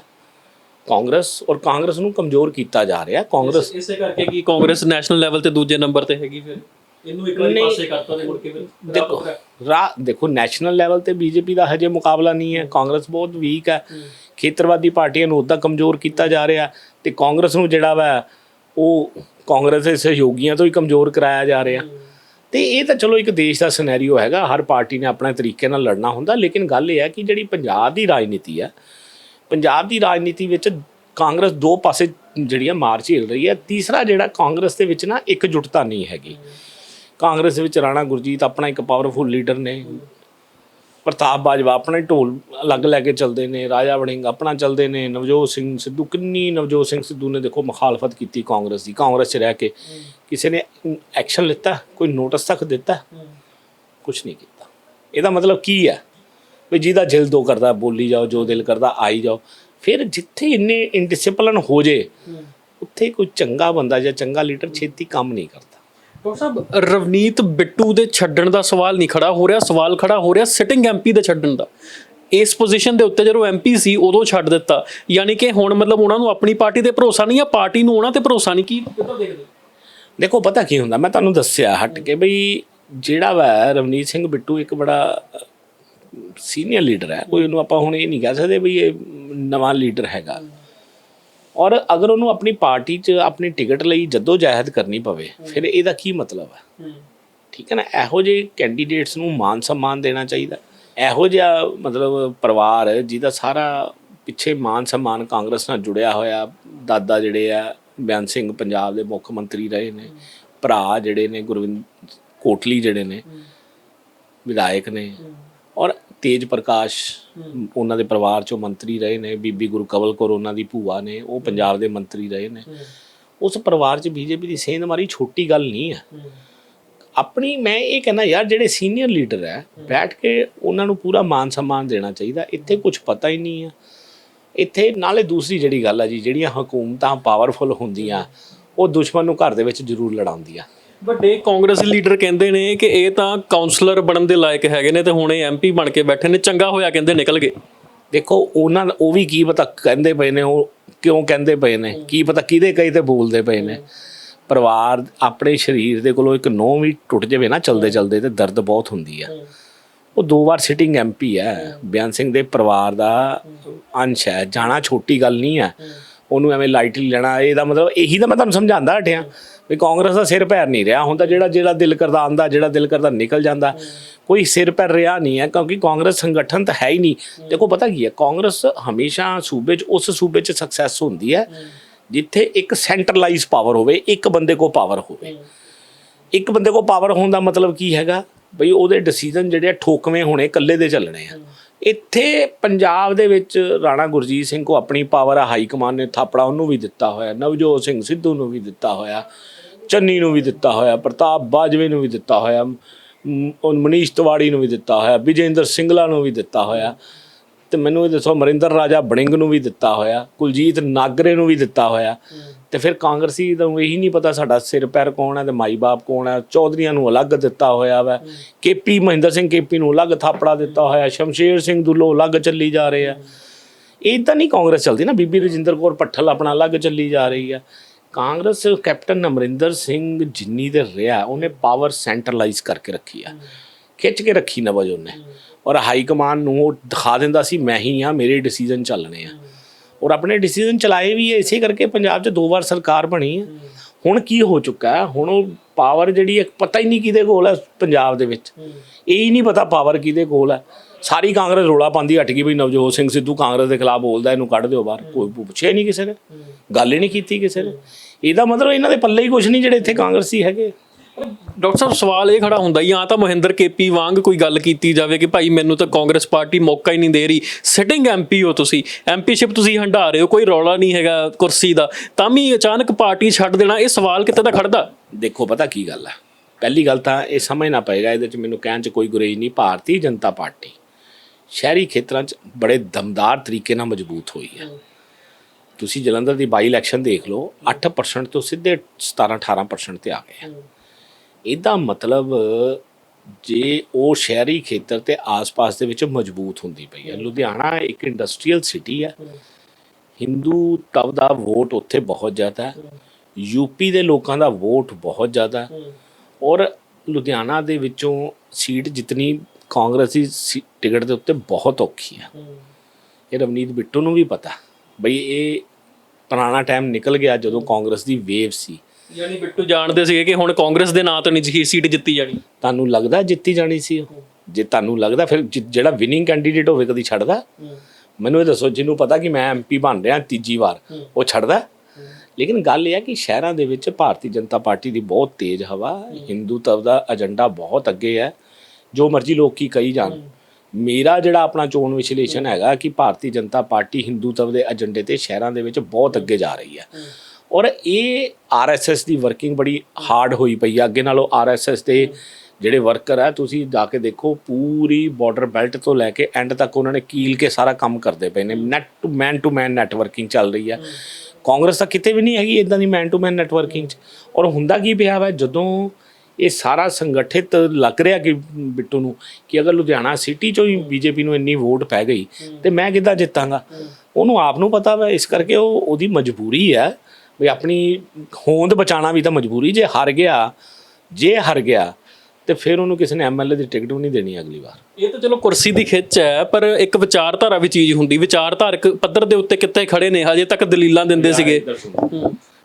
ਕਾਂਗਰਸ ਔਰ ਕਾਂਗਰਸ ਨੂੰ ਕਮਜ਼ੋਰ ਕੀਤਾ ਜਾ ਰਿਹਾ। ਕਾਂਗਰਸ ਇਸੇ ਕਰਕੇ ਕੀ ਕਾਂਗਰਸ ਨੈਸ਼ਨਲ ਲੈਵਲ ਤੇ ਦੂਜੇ ਨੰਬਰ ਤੇ ਹੈਗੀ ਫਿਰ। ਇਹਨੂੰ ਇੱਕ ਵਾਰੀ ਪਾਸੇ ਕਰਤਾ ਤੇ ਮੁੜ ਕੇ ਦੇਖੋ ਰਾ ਦੇਖੋ ਨੈਸ਼ਨਲ ਲੈਵਲ ਤੇ ਬੀਜੇਪੀ ਦਾ ਹਜੇ ਮੁਕਾਬਲਾ ਨਹੀਂ ਹੈ। ਕਾਂਗਰਸ ਬਹੁਤ ਵੀਕ ਹੈ। ਖੇਤਰਵਾਦੀ ਪਾਰਟੀਆਂ ਨੂੰ ਉਦਾਂ ਕਮਜ਼ੋਰ ਕੀਤਾ ਜਾ ਰਿਹਾ ਤੇ ਕਾਂਗਰਸ ਨੂੰ ਜਿਹੜਾ ਵਾ ਉਹ ਕਾਂਗਰਸ ਦੇ ਸਹਿਯੋਗੀਆਂ ਤੋਂ ਹੀ ਕਮਜ਼ੋਰ ਕਰਾਇਆ ਜਾ ਰਿਹਾ। ਤੇ ਇਹ ਤਾਂ ਚਲੋ ਇੱਕ ਦੇਸ਼ ਦਾ ਸਿਨੈਰੀਓ ਹੈਗਾ। ਹਰ ਪਾਰਟੀ ਨੇ ਆਪਣੇ ਤਰੀਕੇ ਨਾਲ ਲੜਨਾ ਹੁੰਦਾ ਲੇਕਿਨ ਗੱਲ ਇਹ ਹੈ ਕਿ ਜਿਹੜੀ ਪੰਜਾਬ ਦੀ ਰਾਜਨੀਤੀ ਹੈ ਪੰਜਾਬ ਦੀ ਰਾਜਨੀਤੀ ਵਿੱਚ ਕਾਂਗਰਸ ਦੋ ਪਾਸੇ ਜਿਹੜੀਆਂ ਮਾਰ ਝੇਲ ਰਹੀ ਹੈ ਤੀਸਰਾ ਜਿਹੜਾ ਕਾਂਗਰਸ ਦੇ ਵਿੱਚ ਨਾ ਇਕਜੁੱਟਤਾ ਨਹੀਂ ਹੈਗੀ। ਕਾਂਗਰਸ ਵਿੱਚ ਰਾਣਾ ਗੁਰਜੀਤ ਆਪਣਾ ਇੱਕ ਪਾਵਰਫੁਲ ਲੀਡਰ ਨੇ। ਪ੍ਰਤਾਪ ਬਾਜਵਾ ਆਪਣੇ ਢੋਲ ਅਲੱਗ ਲੈ ਕੇ ਚੱਲਦੇ ਨੇ, ਰਾਜਾ ਵੜਿੰਗ ਆਪਣਾ ਚੱਲਦੇ ਨੇ, ਨਵਜੋਤ ਸਿੰਘ ਸਿੱਧੂ, ਕਿੰਨੀ ਨਵਜੋਤ ਸਿੰਘ ਸਿੱਧੂ ਨੇ ਦੇਖੋ ਮੁਖਾਲਫਤ ਕੀਤੀ ਕਾਂਗਰਸ ਦੀ। ਕਾਂਗਰਸ 'ਚ ਰਹਿ ਕੇ ਕਿਸੇ ਨੇ ਐਕਸ਼ਨ ਲਿੱਤਾ, ਕੋਈ ਨੋਟਿਸ ਤੱਕ ਦਿੱਤਾ ਕੁਝ ਨਹੀਂ ਕੀਤਾ। ਇਹਦਾ ਮਤਲਬ ਕੀ ਹੈ? ਵੀ ਜਿਹਦਾ ਦਿਲ ਦੋ ਕਰਦਾ, ਬੋਲੀ ਜਾਓ, ਜੋ ਦਿਲ ਕਰਦਾ, ਆਈ ਜਾਓ। ਫਿਰ ਜਿੱਥੇ ਇੰਨੇ ਇਨਡਿਸਪਲਿਨ ਹੋ ਜੇ, ਉੱਥੇ ਕੋਈ ਚੰਗਾ ਬੰਦਾ ਜਾਂ ਚੰਗਾ ਲੀਡਰ ਛੇਤੀ ਕੰਮ ਨਹੀਂ ਕਰਦਾ। ਡਾਕਟਰ ਸਾਹਿਬ, ਰਵਨੀਤ ਬਿੱਟੂ ਦੇ ਛੱਡਣ ਦਾ ਸਵਾਲ ਨਹੀਂ ਖੜਾ ਹੋ ਰਿਹਾ, ਸਵਾਲ ਖੜਾ ਹੋ ਰਿਹਾ ਸਿਟਿੰਗ ਐਮਪੀ ਦੇ ਛੱਡਣ ਦਾ। ਇਸ ਪੋਜੀਸ਼ਨ ਦੇ ਉੱਤੇ ਜਦੋਂ ਐਮਪੀ ਸੀ, ਉਦੋਂ ਛੱਡ ਦਿੱਤਾ। ਯਾਨੀ ਕਿ ਹੁਣ ਮਤਲਬ ਉਹਨਾਂ ਨੂੰ ਆਪਣੀ ਪਾਰਟੀ ਤੇ ਭਰੋਸਾ ਨਹੀਂ ਆ, ਪਾਰਟੀ ਨੂੰ ਉਹਨਾਂ ਤੇ ਭਰੋਸਾ ਨਹੀਂ, ਕੀ ਕਿੱਦਾਂ ਦੇਖਦੇ ਦੇਖੋ, ਪਤਾ ਕੀ ਹੁੰਦਾ, ਮੈਂ ਤੁਹਾਨੂੰ ਦੱਸਿਆ ਹਟ ਕੇ ਬਈ ਜਿਹੜਾ ਵਾ ਰਵਨੀਤ ਸਿੰਘ ਬਿੱਟੂ ਇੱਕ ਬੜਾ ਸੀਨੀਅਰ ਲੀਡਰ ਹੈ। ਕੋਈ ਉਹਨੂੰ ਆਪਾਂ ਹੁਣ ਇਹ ਨਹੀਂ ਕਹਿ ਸਕਦੇ ਵੀ ਇਹ ਨਵਾਂ ਲੀਡਰ ਹੈਗਾ। ਔਰ ਅਗਰ ਉਹਨੂੰ ਆਪਣੀ ਪਾਰਟੀ 'ਚ ਆਪਣੀ ਟਿਕਟ ਲਈ ਜੱਦੋ ਜਹਿਦ ਕਰਨੀ ਪਵੇ ਫਿਰ ਇਹਦਾ ਕੀ ਮਤਲਬ ਹੈ? ਠੀਕ ਹੈ ਨਾ? ਇਹੋ ਜਿਹੇ ਕੈਂਡੀਡੇਟਸ ਨੂੰ ਮਾਨ ਸਨਮਾਨ ਦੇਣਾ ਚਾਹੀਦਾ। ਇਹੋ ਜਿਹਾ ਮਤਲਬ ਪਰਿਵਾਰ ਜਿਹਦਾ ਸਾਰਾ ਪਿੱਛੇ ਮਾਨ ਸਨਮਾਨ ਕਾਂਗਰਸ ਨਾਲ ਜੁੜਿਆ ਹੋਇਆ ਦਾਦਾ ਜਿਹੜੇ ਆ ਬਿਆਨ ਸਿੰਘ ਪੰਜਾਬ ਦੇ ਮੁੱਖ ਮੰਤਰੀ ਰਹੇ ਨੇ ਭਰਾ ਜਿਹੜੇ ਨੇ ਗੁਰਵਿੰਦ ਕੋਟਲੀ ਜਿਹੜੇ ਨੇ ਵਿਧਾਇਕ ਨੇ। ਔਰ ਤੇਜ ਪ੍ਰਕਾਸ਼ ਉਹਨਾਂ ਦੇ ਪਰਿਵਾਰ ਚੋਂ ਮੰਤਰੀ ਰਹੇ ਨੇ ਬੀਬੀ ਗੁਰਕਵਲ ਕੌਰ ਉਹਨਾਂ ਦੀ ਭੂਆ ਨੇ ਉਹ ਪੰਜਾਬ ਦੇ ਮੰਤਰੀ ਰਹੇ ਨੇ। ਉਸ ਪਰਿਵਾਰ 'ਚ ਬੀਜੇਪੀ ਦੀ ਸੇਂਧ ਮਾਰੀ ਛੋਟੀ ਗੱਲ ਨਹੀਂ ਹੈ। ਆਪਣੀ ਮੈਂ ਇਹ ਕਹਿੰਦਾ ਯਾਰ ਜਿਹੜੇ ਸੀਨੀਅਰ ਲੀਡਰ ਹੈ। ਬੈਠ ਕੇ ਉਹਨਾਂ ਨੂੰ ਪੂਰਾ ਮਾਨ ਸਨਮਾਨ ਦੇਣਾ ਚਾਹੀਦਾ। ਇੱਥੇ ਕੁਝ ਪਤਾ ਹੀ ਨਹੀਂ ਹੈ ਇੱਥੇ ਨਾਲੇ ਦੂਸਰੀ ਜਿਹੜੀ ਗੱਲ ਹੈ ਜੀ ਜਿਹੜੀਆਂ ਹਕੂਮਤਾਂ ਪਾਵਰਫੁਲ ਹੁੰਦੀਆਂ ਉਹ ਦੁਸ਼ਮਣ ਨੂੰ ਘਰ ਦੇ ਵਿੱਚ ਜ਼ਰੂਰ ਲੜਾਉਂਦੀਆਂ। ਵੱਡੇ ਕਾਂਗਰਸੀ ਲੀਡਰ ਕਹਿੰਦੇ ਨੇ ਕਿ ਇਹ ਤਾਂ ਕਾਉਂਸਲਰ ਬਣਨ ਦੇ ਲਾਇਕ ਹੈਗੇ ਨੇ ਤੇ ਹੁਣ ਇਹ ਐਮਪੀ ਬਣ ਕੇ ਬੈਠੇ ਨੇ, ਚੰਗਾ ਹੋਇਆ ਕਹਿੰਦੇ ਨਿਕਲ ਗਏ। ਦੇਖੋ, ਉਹਨਾਂ ਉਹ ਵੀ ਕੀ ਪਤਾ ਕਹਿੰਦੇ ਪਏ ਨੇ, ਉਹ ਕਿਉਂ ਕਹਿੰਦੇ ਪਏ ਨੇ, ਕੀ ਪਤਾ ਕਿਹਦੇ ਕਈ ਤੇ ਬੋਲਦੇ ਪਏ ਨੇ। ਪਰਿਵਾਰ ਆਪਣੇ ਸਰੀਰ ਦੇ ਕੋਲੋਂ ਇੱਕ ਨੋਹ ਵੀ ਟੁੱਟ ਜਾਵੇ ਨਾ ਚਲਦੇ ਚਲਦੇ ਤੇ ਦਰਦ ਬਹੁਤ ਹੁੰਦੀ ਆ। ਉਹ ਦੋ ਵਾਰ ਸਿਟਿੰਗ ਐਮਪੀ ਹੈ। ਬਿਆਨ ਸਿੰਘ ਦੇ ਪਰਿਵਾਰ ਦਾ ਅੰਸ਼ ਹੈ। ਜਾਣਾ ਛੋਟੀ ਗੱਲ ਨਹੀਂ ਹੈ। ਉਹਨੂੰ ਐਵੇਂ ਲਾਈਟਲੀ ਲੈਣਾ, ਇਹਦਾ ਮਤਲਬ ਇਹੀ ਤਾਂ ਮੈਂ ਤੁਹਾਨੂੰ ਸਮਝਾਉਂਦਾ ਹਟਿਆ। ਵੀ ਕਾਂਗਰਸ ਦਾ ਸਿਰ ਪੈਰ ਨਹੀਂ ਰਿਹਾ। ਹੁੰਦਾ ਜਿਹੜਾ ਜਿਹੜਾ ਦਿਲ ਕਰਦਾ ਆਂਦਾ ਜਿਹੜਾ ਦਿਲ ਕਰਦਾ ਨਿਕਲ ਜਾਂਦਾ। ਕੋਈ ਸਿਰ ਪੈਰ ਰਿਹਾ ਨਹੀਂ ਹੈ, ਕਿਉਂਕਿ ਕਾਂਗਰਸ ਸੰਗਠਨ ਤਾਂ ਹੈ ਹੀ ਨਹੀਂ। ਦੇਖੋ ਪਤਾ ਕੀ ਹੈ, ਕਾਂਗਰਸ ਹਮੇਸ਼ਾ ਸੂਬੇ 'ਚ, ਉਸ ਸੂਬੇ 'ਚ ਸਕਸੈਸ ਹੁੰਦੀ ਹੈ, ਜਿੱਥੇ ਇੱਕ ਸੈਂਟਰਲਾਈਜ਼ ਪਾਵਰ ਹੋਵੇ, ਇੱਕ ਬੰਦੇ ਕੋਲ ਪਾਵਰ ਹੋਵੇ। ਇੱਕ ਬੰਦੇ ਕੋਲ ਪਾਵਰ ਹੋਣ ਦਾ ਮਤਲਬ ਕੀ ਹੈਗਾ? ਬਈ ਉਹਦੇ ਡਿਸੀਜਨ ਜਿਹੜੇ ਆ ਠੋਕਵੇਂ ਹੋਣੇ, ਇਕੱਲੇ ਦੇ ਚੱਲਣੇ ਆ। ਇੱਥੇ ਪੰਜਾਬ ਦੇ ਵਿੱਚ ਰਾਣਾ ਗੁਰਜੀਤ ਸਿੰਘ ਕੋ ਆਪਣੀ ਪਾਵਰ ਆ, ਹਾਈ ਕਮਾਂਡ ਨੇ ਥਾਪੜਾ ਉਹਨੂੰ ਵੀ ਦਿੱਤਾ ਹੋਇਆ, ਨਵਜੋਤ ਸਿੰਘ ਸਿੱਧੂ ਨੂੰ ਵੀ ਦਿੱਤਾ ਹੋਇਆ। ਚੰਨੀ ਨੂੰ ਵੀ ਦਿੱਤਾ ਹੋਇਆ, ਪ੍ਰਤਾਪ ਬਾਜਵੇ ਨੂੰ ਵੀ ਦਿੱਤਾ ਹੋਇਆ ਉਹ ਮਨੀਸ਼ ਤਿਵਾੜੀ ਨੂੰ ਵੀ ਦਿੱਤਾ ਹੋਇਆ, ਵਿਜੇਂਦਰ ਸਿੰਗਲਾ ਨੂੰ ਵੀ ਦਿੱਤਾ ਹੋਇਆ ਤੇ ਮੈਨੂੰ ਇਹ ਦੱਸੋ ਮਰਿੰਦਰ ਰਾਜਾ ਬੜਿੰਗ ਨੂੰ ਵੀ ਦਿੱਤਾ ਹੋਇਆ, ਕੁਲਜੀਤ ਨਾਗਰੇ ਨੂੰ ਵੀ ਦਿੱਤਾ ਹੋਇਆ ਤੇ ਫਿਰ ਕਾਂਗਰਸੀ ਦਾ ਇਹੀ ਨਹੀਂ ਪਤਾ ਸਾਡਾ ਸਿਰ ਪੈਰ ਕੌਣ ਹੈ ਤੇ ਮਾਈ ਬਾਪ ਕੌਣ ਹੈ, ਚੌਧਰੀਆਂ ਨੂੰ ਅਲੱਗ ਦਿੱਤਾ ਹੋਇਆ ਵਾ, ਕੇਪੀ ਮਹਿੰਦਰ ਸਿੰਘ ਕੇਪੀ ਨੂੰ ਅਲੱਗ ਥਾਪੜਾ ਦਿੱਤਾ ਹੋਇਆ, ਸ਼ਮਸ਼ੇਰ ਸਿੰਘ ਦੁੱਲੋ ਅਲੱਗ ਚੱਲੀ ਜਾ ਰਹੇ ਆ। ਇਹ ਤਾਂ ਨਹੀਂ ਕਾਂਗਰਸ ਚੱਲਦੀ ਨਾ, ਬੀਬੀ ਰਜਿੰਦਰ ਕੌਰ ਪੱਠਲ ਆਪਣਾ ਅਲੱਗ ਚੱਲੀ ਜਾ ਰਹੀ ਆ। ਕਾਂਗਰਸ ਕੈਪਟਨ ਅਮਰਿੰਦਰ ਸਿੰਘ ਜਿੰਨੀ ਦੇ ਰਿਹਾ, ਉਹਨੇ ਪਾਵਰ ਸੈਂਟਰਲਾਈਜ਼ ਕਰਕੇ ਰੱਖੀ ਆ। ਖਿੱਚ ਕੇ ਰੱਖੀ ਨਵਜ ਉਹਨੇ ਔਰ ਹਾਈ ਕਮਾਂਡ ਨੂੰ ਉਹ ਦਿਖਾ ਦਿੰਦਾ ਸੀ, ਮੈਂ ਹੀ ਆ, ਮੇਰੇ ਡਿਸੀਜਨ ਚੱਲਣੇ ਆ। ਔਰ ਆਪਣੇ ਡਿਸੀਜਨ ਚਲਾਏ ਵੀ ਹੈ ਇਸੇ ਕਰਕੇ ਪੰਜਾਬ 'ਚ ਦੋ ਵਾਰ ਸਰਕਾਰ ਬਣੀ ਹੈ ਹੁਣ ਕੀ ਹੋ ਚੁੱਕਾ ਹੈ? ਹੁਣ ਉਹ ਪਾਵਰ ਜਿਹੜੀ ਹੈ, ਪਤਾ ਹੀ ਨਹੀਂ ਕਿਹਦੇ ਕੋਲ ਹੈ ਪੰਜਾਬ ਦੇ ਵਿੱਚ। ਇਹ ਹੀ ਨਹੀਂ ਪਤਾ ਪਾਵਰ ਕਿਹਦੇ ਕੋਲ ਹੈ। ਸਾਰੀ ਕਾਂਗਰਸ ਰੋਲਾ ਪਾਉਂਦੀ ਹਟ ਗਈ ਵੀ ਨਵਜੋਤ ਸਿੰਘ ਸਿੱਧੂ ਕਾਂਗਰਸ ਦੇ ਖਿਲਾਫ ਬੋਲਦਾ ਇਹਨੂੰ ਕੱਢ ਦਿਓ ਬਾਹਰ। ਕੋਈ ਪੁੱਛਿਆ ਹੀ ਨਹੀਂ ਕਿਸੇ ਨੇ। ਗੱਲ ਹੀ ਨਹੀਂ ਕੀਤੀ ਕਿਸੇ ਨੇ। ਇਹਦਾ ਮਤਲਬ ਇਹਨਾਂ ਦੇ ਪੱਲੇ ਹੀ ਕੁਝ ਨਹੀਂ ਜਿਹੜੇ ਇੱਥੇ ਕਾਂਗਰਸੀ ਹੈਗੇ। ਡਾਕਟਰ ਸਾਹਿਬ ਸਵਾਲ ਇਹ ਖੜਾ ਹੁੰਦਾ ਜਾਂ ਤਾਂ ਮਹਿੰਦਰ ਕੇਪੀ ਵਾਂਗ ਕੋਈ ਗੱਲ ਕੀਤੀ ਜਾਵੇ ਕਿ ਭਾਈ ਮੈਨੂੰ ਤਾਂ ਕਾਂਗਰਸ ਪਾਰਟੀ ਮੌਕਾ ਹੀ ਨਹੀਂ ਦੇ ਰਹੀ। ਸਿਟਿੰਗ ਐਮਪੀ ਹੋ ਤੁਸੀਂ। ਐਮਪੀਸ਼ਿਪ ਤੁਸੀਂ ਹੰਢਾ ਰਹੇ ਹੋ ਕੋਈ ਰੌਲਾ ਨਹੀਂ ਹੈਗਾ ਕੁਰਸੀ ਦਾ। ਤਾਂ ਵੀ ਅਚਾਨਕ ਪਾਰਟੀ ਛੱਡ ਦੇਣਾ ਇਹ ਸਵਾਲ ਕਿਤੇ ਤਾਂ ਖੜਦਾ? ਦੇਖੋ ਪਤਾ ਕੀ ਗੱਲ ਹੈ ਪਹਿਲੀ ਗੱਲ ਤਾਂ ਇਹ ਸਮਝਣਾ ਪਏਗਾ ਇਹਦੇ ਚ ਮੈਨੂੰ ਕਹਿਣ ਚ ਕੋਈ ਗੁਰੇਜ਼ ਨਹੀਂ ਭਾਰਤੀ ਜਨਤਾ ਪਾਰਟੀ। ਸ਼ਹਿਰੀ ਖੇਤਰਾਂ ਚ ਬੜੇ ਦਮਦਾਰ ਤਰੀਕੇ ਨਾਲ ਮਜ਼ਬੂਤ ਹੋਈ ਹੈ। ਤੁਸੀਂ ਜਲੰਧਰ ਦੀ ਬਾਈ ਇਲੈਕਸ਼ਨ ਦੇਖ ਲਓ 8% ਤੋਂ ਸਿੱਧੇ 17 18% ਤੇ ਆ ਗਏ ਇਹਦਾ ਮਤਲਬ ਜੇ ਉਹ ਸ਼ਹਿਰੀ ਖੇਤਰ ਤੇ ਆਸ-ਪਾਸ ਦੇ ਵਿੱਚ ਮਜ਼ਬੂਤ ਹੁੰਦੀ ਪਈ ਹੈ। ਲੁਧਿਆਣਾ ਇੱਕ ਇੰਡਸਟਰੀਅਲ ਸਿਟੀ ਹੈ। ਹਿੰਦੂ ਤਵ ਦਾ ਵੋਟ ਉੱਥੇ ਬਹੁਤ ਜ਼ਿਆਦਾ ਹੈ। ਯੂਪੀ ਦੇ ਲੋਕਾਂ ਦਾ ਵੋਟ ਬਹੁਤ ਜ਼ਿਆਦਾ ਹੈ। ਔਰ ਲੁਧਿਆਣਾ ਦੇ ਵਿੱਚੋਂ ਸੀਟ ਜਿਤਨੀ ਕਾਂਗਰਸ ਦੀ ਟਿਕਟ ਦੇ ਉੱਤੇ ਬਹੁਤ ਔਖੀ ਆ। ਇਹ ਰਵਨੀਤ ਬਿੱਟੂ ਨੂੰ ਵੀ ਪਤਾ। ਬਈ ਇਹ ਪੁਰਾਣਾ ਟਾਈਮ ਨਿਕਲ ਗਿਆ ਜਦੋਂ ਕਾਂਗਰਸ ਦੀ ਵੇਵ ਸੀ। ਯਾਨੀ ਬਿੱਟੂ ਜਾਣਦੇ ਸੀਗੇ ਕਿ ਹੁਣ ਕਾਂਗਰਸ ਦੇ ਨਾਂ ਤੋਂ ਨਹੀਂ ਜੀ ਸੀਟ ਜਿੱਤੀ ਜਾਣੀ। ਤੁਹਾਨੂੰ ਲੱਗਦਾ ਜਿੱਤੀ ਜਾਣੀ ਸੀ ਉਹ? ਜੇ ਤੁਹਾਨੂੰ ਲੱਗਦਾ ਫਿਰ ਜਿਹੜਾ ਵਿਨਿੰਗ ਕੈਂਡੀਡੇਟ ਹੋਵੇ ਕਦੀ ਛੱਡਦਾ? ਮੈਨੂੰ ਇਹ ਦੱਸੋ ਜਿਹਨੂੰ ਪਤਾ ਕਿ ਮੈਂ ਐਮਪੀ ਬਣ ਰਿਹਾ ਤੀਜੀ ਵਾਰ ਉਹ ਛੱਡਦਾ? ਲੇਕਿਨ ਗੱਲ ਇਹ ਹੈ ਕਿ ਸ਼ਹਿਰਾਂ ਦੇ ਵਿੱਚ ਭਾਰਤੀ ਜਨਤਾ ਪਾਰਟੀ ਦੀ ਬਹੁਤ ਤੇਜ਼ ਹਵਾ ਹਿੰਦੂਤਵ ਦਾ ਏਜੰਡਾ ਬਹੁਤ ਅੱਗੇ ਹੈ। ਜੋ ਮਰਜ਼ੀ ਲੋਕ ਕੀ ਕਹੀ ਜਾਣ। ਮੇਰਾ ਜਿਹੜਾ ਆਪਣਾ ਚੋਣ ਵਿਸ਼ਲੇਸ਼ਣ ਹੈਗਾ ਕਿ ਭਾਰਤੀ ਜਨਤਾ ਪਾਰਟੀ ਹਿੰਦੂਤਵ ਦੇ ਏਜੰਡੇ ਤੇ ਸ਼ਹਿਰਾਂ ਦੇ ਵਿੱਚ ਬਹੁਤ ਅੱਗੇ ਜਾ ਰਹੀ ਹੈ। ਔਰ ਇਹ ਆਰਐਸਐਸ ਦੀ ਵਰਕਿੰਗ ਬੜੀ ਹਾਰਡ ਹੋਈ ਪਈ ਆ। ਅੱਗੇ ਨਾਲੋਂ ਆਰਐਸਐਸ ਦੇ ਜਿਹੜੇ ਵਰਕਰ ਆ ਤੁਸੀਂ ਜਾ ਕੇ ਦੇਖੋ ਪੂਰੀ ਬਾਰਡਰ ਬੈਲਟ ਤੋਂ ਲੈ ਕੇ ਐਂਡ ਤੱਕ ਉਹਨਾਂ ਨੇ ਕੀਲ ਕੇ ਸਾਰਾ ਕੰਮ ਕਰਦੇ ਪਏ ਨੇ। Net to man to man networking ਚੱਲ ਰਹੀ ਹੈ। ਕਾਂਗਰਸ ਤਾਂ ਕਿਤੇ ਵੀ ਨਹੀਂ ਹੈਗੀ ਇਦਾਂ ਦੀ ਮੈਨ ਟੂ ਮੈਨ ਨੈਟਵਰਕਿੰਗ ਚ। ਔਰ ਹੁੰਦਾ ਕੀ ਪਿਆ ਵਾ? ਜਦੋਂ ਇਹ ਸਾਰਾ ਸੰਗਠਿਤ ਲੱਗ ਰਿਹਾ ਕਿ ਬਿੱਟੂ ਨੂੰ ਕਿ ਅਗਰ ਲੁਧਿਆਣਾ ਸਿਟੀ ਚੋਂ ਹੀ ਬੀਜੇਪੀ ਨੂੰ ਇੰਨੀ ਵੋਟ ਪੈ ਗਈ ਤੇ ਮੈਂ ਕਿੱਦਾਂ ਜਿੱਤਾਂਗਾ? ਉਹਨੂੰ ਆਪ ਨੂੰ ਪਤਾ ਵਾ ਇਸ ਕਰਕੇ ਉਹ ਉਹਦੀ ਮਜਬੂਰੀ ਹੈ ਵੀ ਆਪਣੀ ਹੋਂਦ ਬਚਾਉਣਾ ਵੀ ਤਾਂ ਮਜਬੂਰੀ ਜੇ ਹਾਰ ਗਿਆ ਜੇ ਹਾਰ ਗਿਆ ਤੇ ਫਿਰ ਉਹਨੂੰ ਕਿਸੇ ਨੇ ਐਮਐਲਏ ਦੀ ਟਿਕਟ ਵੀ ਨਹੀਂ ਦੇਣੀ ਅਗਲੀ ਵਾਰ। ਇਹ ਤਾਂ ਚਲੋ ਕੁਰਸੀ ਦੀ ਖਿੱਚ ਹੈ ਪਰ ਇੱਕ ਵਿਚਾਰਧਾਰਾ ਵੀ ਚੀਜ਼ ਹੁੰਦੀ ਵਿਚਾਰਧਾਰਕ ਪੱਧਰ ਦੇ ਉੱਤੇ ਕਿੱਥੇ ਖੜੇ ਨੇ ਹਜੇ ਤੱਕ ਦਲੀਲਾਂ ਦਿੰਦੇ ਸੀਗੇ।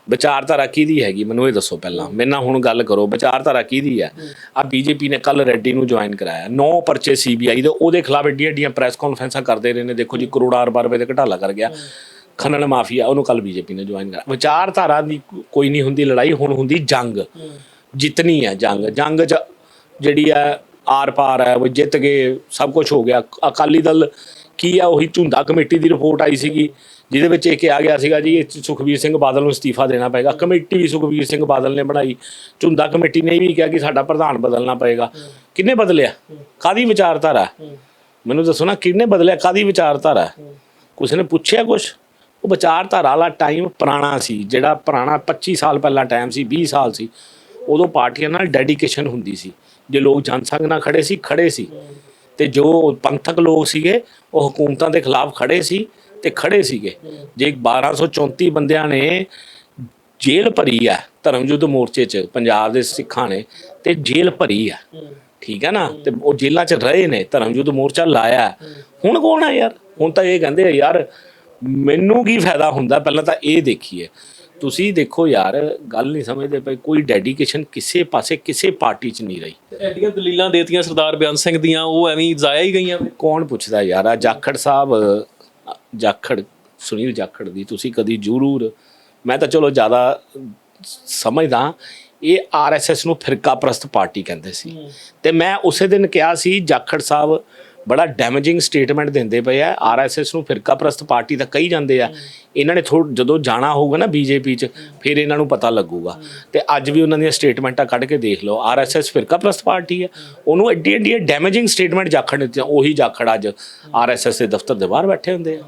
ਵਿਚਾਰਧਾਰਾ ਕਿਹਦੀ ਹੈਗੀ, ਮੈਨੂੰ ਇਹ ਦੱਸੋ ਪਹਿਲਾਂ। ਮੇਰੇ ਨਾਲ ਹੁਣ ਗੱਲ ਕਰੋ, ਵਿਚਾਰਧਾਰਾ ਕਿਹਦੀ ਹੈ? ਆ ਬੀਜੇਪੀ ਨੇ ਕੱਲ ਰੈਡੀ ਨੂੰ ਜੁਆਇਨ ਕਰਾਇਆ। ਨੌ ਪਰਚੇ ਸੀਬੀਆਈ ਦੇ, ਉਹਦੇ ਖਿਲਾਫ ਏਡੀਆਂ ਏਡੀਆਂ ਪ੍ਰੈਸ ਕਾਨਫਰੰਸਾਂ ਕਰਦੇ ਰਹੇ ਨੇ। ਦੇਖੋ ਜੀ, ਕਰੋੜਾਂ ਅਰਬਾਂ ਰੁਪਏ ਦੇ ਘਟਾਲਾ ਕਰ ਗਿਆ। ਖਨਨ ਮਾਫੀਆ, ਉਹਨੂੰ ਕੱਲ ਬੀਜੇਪੀ ਨੇ ਜੁਆਇਨ ਕਰਾਇਆ। ਵਿਚਾਰਧਾਰਾ ਦੀ ਕੋਈ ਨਹੀਂ ਹੁੰਦੀ ਲੜਾਈ, ਹੁਣ ਹੁੰਦੀ ਜੰਗ। ਜਿੱਤਣੀ ਹੈ ਜੰਗ। ਜੰਗ ਚ ਜਿਹੜੀ ਹੈ, ਆਰ ਪਾਰ ਹੈ, ਉਹ ਜਿੱਤ ਗਏ, ਸਭ ਕੁਝ ਹੋ ਗਿਆ। ਅਕਾਲੀ ਦਲ ਕੀ ਆ ਉਹੀ ਝੁੰਦਾ ਕਮੇਟੀ ਦੀ ਰਿਪੋਰਟ ਆਈ ਸੀਗੀ। ਜਿਹਦੇ ਵਿੱਚ ਇਹ ਕਿਹਾ ਗਿਆ ਸੀਗਾ ਜੀ ਸੁਖਬੀਰ ਸਿੰਘ ਬਾਦਲ ਨੂੰ ਅਸਤੀਫਾ ਦੇਣਾ ਪਏਗਾ। ਕਮੇਟੀ ਵੀ ਸੁਖਬੀਰ ਸਿੰਘ ਬਾਦਲ ਨੇ ਬਣਾਈ। ਝੁੰਦਾ ਕਮੇਟੀ ਨੇ ਵੀ ਕਿਹਾ ਕਿ ਸਾਡਾ ਪ੍ਰਧਾਨ ਬਦਲਣਾ ਪਏਗਾ। ਕਿੰਨੇ ਬਦਲਿਆ? ਕਾਦੀ ਵਿਚਾਰਧਾਰਾ? ਮੈਨੂੰ ਦੱਸੋ ਨਾ ਕਿੰਨੇ ਬਦਲਿਆ? ਕਾਦੀ ਵਿਚਾਰਧਾਰਾ? ਕੁਛ ਨੇ ਪੁੱਛਿਆ ਕੁਛ? ਉਹ ਵਿਚਾਰਧਾਰਾ ਵਾਲਾ ਟਾਈਮ ਪੁਰਾਣਾ ਸੀ ਜਿਹੜਾ ਪੁਰਾਣਾ 25 ਸਾਲ ਪਹਿਲਾਂ ਟਾਈਮ ਸੀ 20 ਸਾਲ ਸੀ। ਉਦੋਂ ਪਾਰਟੀਆਂ ਨਾਲ ਡੈਡੀਕੇਸ਼ਨ ਹੁੰਦੀ ਸੀ। ਜੇ ਲੋਕ ਜਨਸੰਘ ਨਾਲ ਖੜੇ ਸੀ ਖੜੇ ਸੀ। ਤੇ ਜੋ ਪੰਥਕ ਲੋਕ ਸੀਗੇ ਉਹ ਹਕੂਮਤਾਂ ਦੇ ਖਿਲਾਫ ਖੜੇ ਸੀ। ਤੇ ਖੜੇ ਸੀਗੇ। ਜੇ 1234 ਬੰਦਿਆਂ ਨੇ ਜੇਲ੍ਹ ਭਰੀ ਆ ਧਰਮ ਯੁੱਧ ਮੋਰਚੇ 'ਚ ਪੰਜਾਬ ਦੇ ਸਿੱਖਾਂ ਨੇ ਤੇ ਜੇਲ੍ਹ ਭਰੀ ਆ। ਠੀਕ ਹੈ ਨਾ? ਤੇ ਉਹ ਜੇਲ੍ਹਾਂ 'ਚ ਰਹੇ ਨੇ ਧਰਮ ਯੁੱਧ ਮੋਰਚਾ ਲਾਇਆ। ਹੁਣ ਕੌਣ ਆ ਯਾਰ? ਹੁਣ ਤਾਂ ਇਹ ਕਹਿੰਦੇ ਆ ਯਾਰ ਮੈਨੂੰ ਕੀ ਫਾਇਦਾ ਹੁੰਦਾ? ਪਹਿਲਾਂ ਤਾਂ ਇਹ ਦੇਖੀਏ। ਤੁਸੀਂ ਦੇਖੋ ਯਾਰ ਗੱਲ ਨਹੀਂ ਸਮਝਦੇ ਪਏ। ਕੋਈ ਡੈਡੀਕੇਸ਼ਨ ਕਿਸੇ ਪਾਸੇ ਕਿਸੇ ਪਾਰਟੀ 'ਚ ਨਹੀਂ ਰਹੀ। ਐਡੀਆਂ ਦਲੀਲਾਂ ਦੇਤੀਆਂ ਸਰਦਾਰ ਬਿਆਨ ਸਿੰਘ ਦੀਆਂ ਉਹ ਐਵੇਂ ਜ਼ਾਇਆ ਹੀ ਗਈਆਂ। ਕੌਣ ਪੁੱਛਦਾ ਯਾਰ? ਆ ਜਾਖੜ ਸਾਹਿਬ ਜਾਖੜ ਸੁਨੀਲ ਜਾਖੜ ਦੀ ਤੁਸੀਂ ਕਦੀ ਜ਼ਰੂਰ ਮੈਂ ਤਾਂ ਚਲੋ ਜ਼ਿਆਦਾ ਸਮਝਦਾ ਇਹ ਆਰਐਸਐਸ ਨੂੰ ਫਿਰਕਾ ਪ੍ਰਸਤ ਪਾਰਟੀ ਕਹਿੰਦੇ ਸੀ। ਤੇ ਮੈਂ ਉਸੇ ਦਿਨ ਕਿਹਾ ਸੀ ਜਾਖੜ ਸਾਹਿਬ ਬੜਾ ਡੈਮੇਜਿੰਗ ਸਟੇਟਮੈਂਟ ਦਿੰਦੇ ਪਏ ਆ। ਆਰਐਸਐਸ ਨੂੰ ਫਿਰਕਾ ਪ੍ਰਸਤ ਪਾਰਟੀ ਤਾਂ ਕਹੀ ਜਾਂਦੇ ਆ। ਇਹਨਾਂ ਨੇ ਥੋੜ ਜਦੋਂ ਜਾਣਾ ਹੋਊਗਾ ਨਾ ਬੀਜੇਪੀ 'ਚ, ਫਿਰ ਇਹਨਾਂ ਨੂੰ ਪਤਾ ਲੱਗੂਗਾ। ਤੇ ਅੱਜ ਵੀ ਉਹਨਾਂ ਦੀਆਂ ਸਟੇਟਮੈਂਟਾਂ ਕੱਢ ਕੇ ਦੇਖ ਲਓ। ਆਰਐਸਐਸ ਫਿਰਕਾ ਪ੍ਰਸਤ ਪਾਰਟੀ ਹੈ ਉਹਨੂੰ ਐਡੀ ਐਡੀ ਡੈਮੇਜਿੰਗ ਸਟੇਟਮੈਂਟ ਜਾਖੜ ਦਿੱਤੀਆਂ। ਉਹੀ ਜਾਖੜ ਅੱਜ ਆਰਐਸਐਸ ਦੇ ਦਫ਼ਤਰ ਦੇ ਬਾਹਰ ਬੈਠੇ ਹੁੰਦੇ ਆ।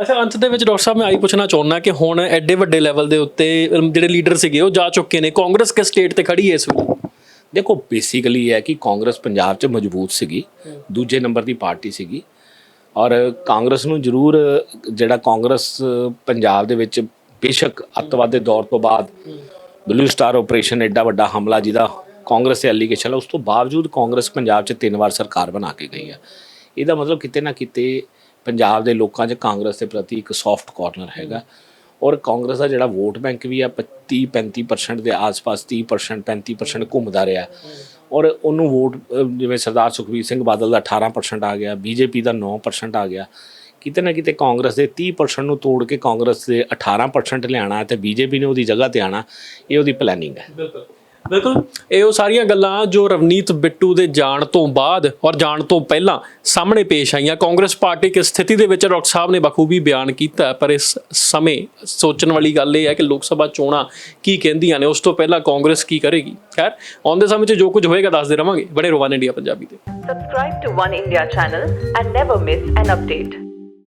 ਅੱਛਾ, ਅੰਤ ਦੇ ਵਿੱਚ ਡਾਕਟਰ ਸਾਹਿਬ, ਮੈਂ ਆਈ ਪੁੱਛਣਾ ਚਾਹੁੰਦਾ ਕਿ ਹੁਣ ਐਡੇ ਵੱਡੇ ਲੈਵਲ ਦੇ ਉੱਤੇ ਜਿਹੜੇ ਲੀਡਰ ਸੀਗੇ, ਉਹ ਜਾ ਚੁੱਕੇ ਨੇ। ਕਾਂਗਰਸ ਕਿਸ ਸਟੇਟ ਤੇ ਖੜੀ ਹੈ ਇਸ ਵੇਲੇ? ਦੇਖੋ ਬੇਸਿਕਲੀ ਇਹ ਹੈ ਕਿ ਕਾਂਗਰਸ ਪੰਜਾਬ 'ਚ ਮਜ਼ਬੂਤ ਸੀਗੀ, ਦੂਜੇ ਨੰਬਰ ਦੀ ਪਾਰਟੀ ਸੀਗੀ। ਔਰ ਕਾਂਗਰਸ ਨੂੰ ਜ਼ਰੂਰ ਜਿਹੜਾ ਕਾਂਗਰਸ ਪੰਜਾਬ ਦੇ ਵਿੱਚ ਬੇਸ਼ੱਕ ਅੱਤਵਾਦ ਦੇ ਦੌਰ ਤੋਂ ਬਾਅਦ ਬਲੂ ਸਟਾਰ ਆਪਰੇਸ਼ਨ ਐਡਾ ਵੱਡਾ ਹਮਲਾ ਜਿਹਦਾ ਕਾਂਗਰਸ ਤੇ ਐਲੀਗੇਸ਼ਨ ਹੈ ਉਸ ਤੋਂ ਬਾਵਜੂਦ ਕਾਂਗਰਸ ਪੰਜਾਬ 'ਚ ਤਿੰਨ ਵਾਰ ਸਰਕਾਰ ਬਣਾ ਕੇ ਗਈ ਹੈ ਇਹਦਾ ਮਤਲਬ ਕਿਤੇ ਨਾ ਕਿਤੇ ਪੰਜਾਬ ਦੇ ਲੋਕਾਂ 'ਚ ਕਾਂਗਰਸ ਦੇ ਪ੍ਰਤੀ ਇੱਕ ਸੌਫਟ ਕਾਰਨਰ ਹੈਗਾ। ਔਰ ਕਾਂਗਰਸ ਦਾ ਜਿਹੜਾ ਵੋਟ ਬੈਂਕ ਵੀ ਆ 30 35% ਦੇ ਆਸ-ਪਾਸ 30% 35% ਘੁੰਮਦਾ ਰਿਹਾ। ਔਰ ਉਹਨੂੰ ਵੋਟ ਜਿਵੇਂ ਸਰਦਾਰ ਸੁਖਬੀਰ ਸਿੰਘ ਬਾਦਲ ਦਾ 18% ਆ ਗਿਆ ਬੀਜੇਪੀ ਦਾ 9% ਆ ਗਿਆ। ਕਿਤੇ ਨਾ ਕਿਤੇ ਕਾਂਗਰਸ ਦੇ 30% ਨੂੰ ਤੋੜ ਕੇ ਕਾਂਗਰਸ ਦੇ 18% ਲਿਆਣਾ ਤੇ ਬੀਜੇਪੀ ਨੇ ਉਹਦੀ ਜਗ੍ਹਾ ਤੇ ਆਣਾ ਇਹ ਉਹਦੀ ਪਲੈਨਿੰਗ ਹੈ। ਬਿਲਕੁਲ। ਬਿਲਕੁਲ। ਇਹ ਉਹ ਸਾਰੀਆਂ ਗੱਲਾਂ ਜੋ ਰਵਨੀਤ ਬਿੱਟੂ ਦੇ ਜਾਣ ਤੋਂ ਬਾਅਦ ਔਰ ਜਾਣ ਤੋਂ ਪਹਿਲਾਂ ਸਾਹਮਣੇ ਪੇਸ਼ ਆਈਆਂ। ਕਾਂਗਰਸ ਪਾਰਟੀ ਕਿਸ ਸਥਿਤੀ ਦੇ ਵਿੱਚ ਡਾਕਟਰ ਸਾਹਿਬ ਨੇ ਬਖੂਬੀ ਬਿਆਨ ਕੀਤਾ, ਪਰ ਇਸ ਸਮੇਂ ਸੋਚਣ ਵਾਲੀ ਗੱਲ ਇਹ ਹੈ ਕਿ ਲੋਕ ਸਭਾ ਚੋਣਾਂ ਕੀ ਕਹਿੰਦੀਆਂ ਨੇ, ਉਸ ਤੋਂ ਪਹਿਲਾਂ ਕਾਂਗਰਸ ਕੀ ਕਰੇਗੀ? ਖੈਰ ਆਉਂਦੇ ਸਮੇਂ 'ਚ ਜੋ ਕੁਝ ਹੋਏਗਾ ਦੱਸਦੇ ਰਵਾਂਗੇ। ਬੜੇ ਰੋਵਾਨ ਇੰਡੀਆ ਪੰਜਾਬੀ ਤੇ। Subscribe to One India channel and never miss an update.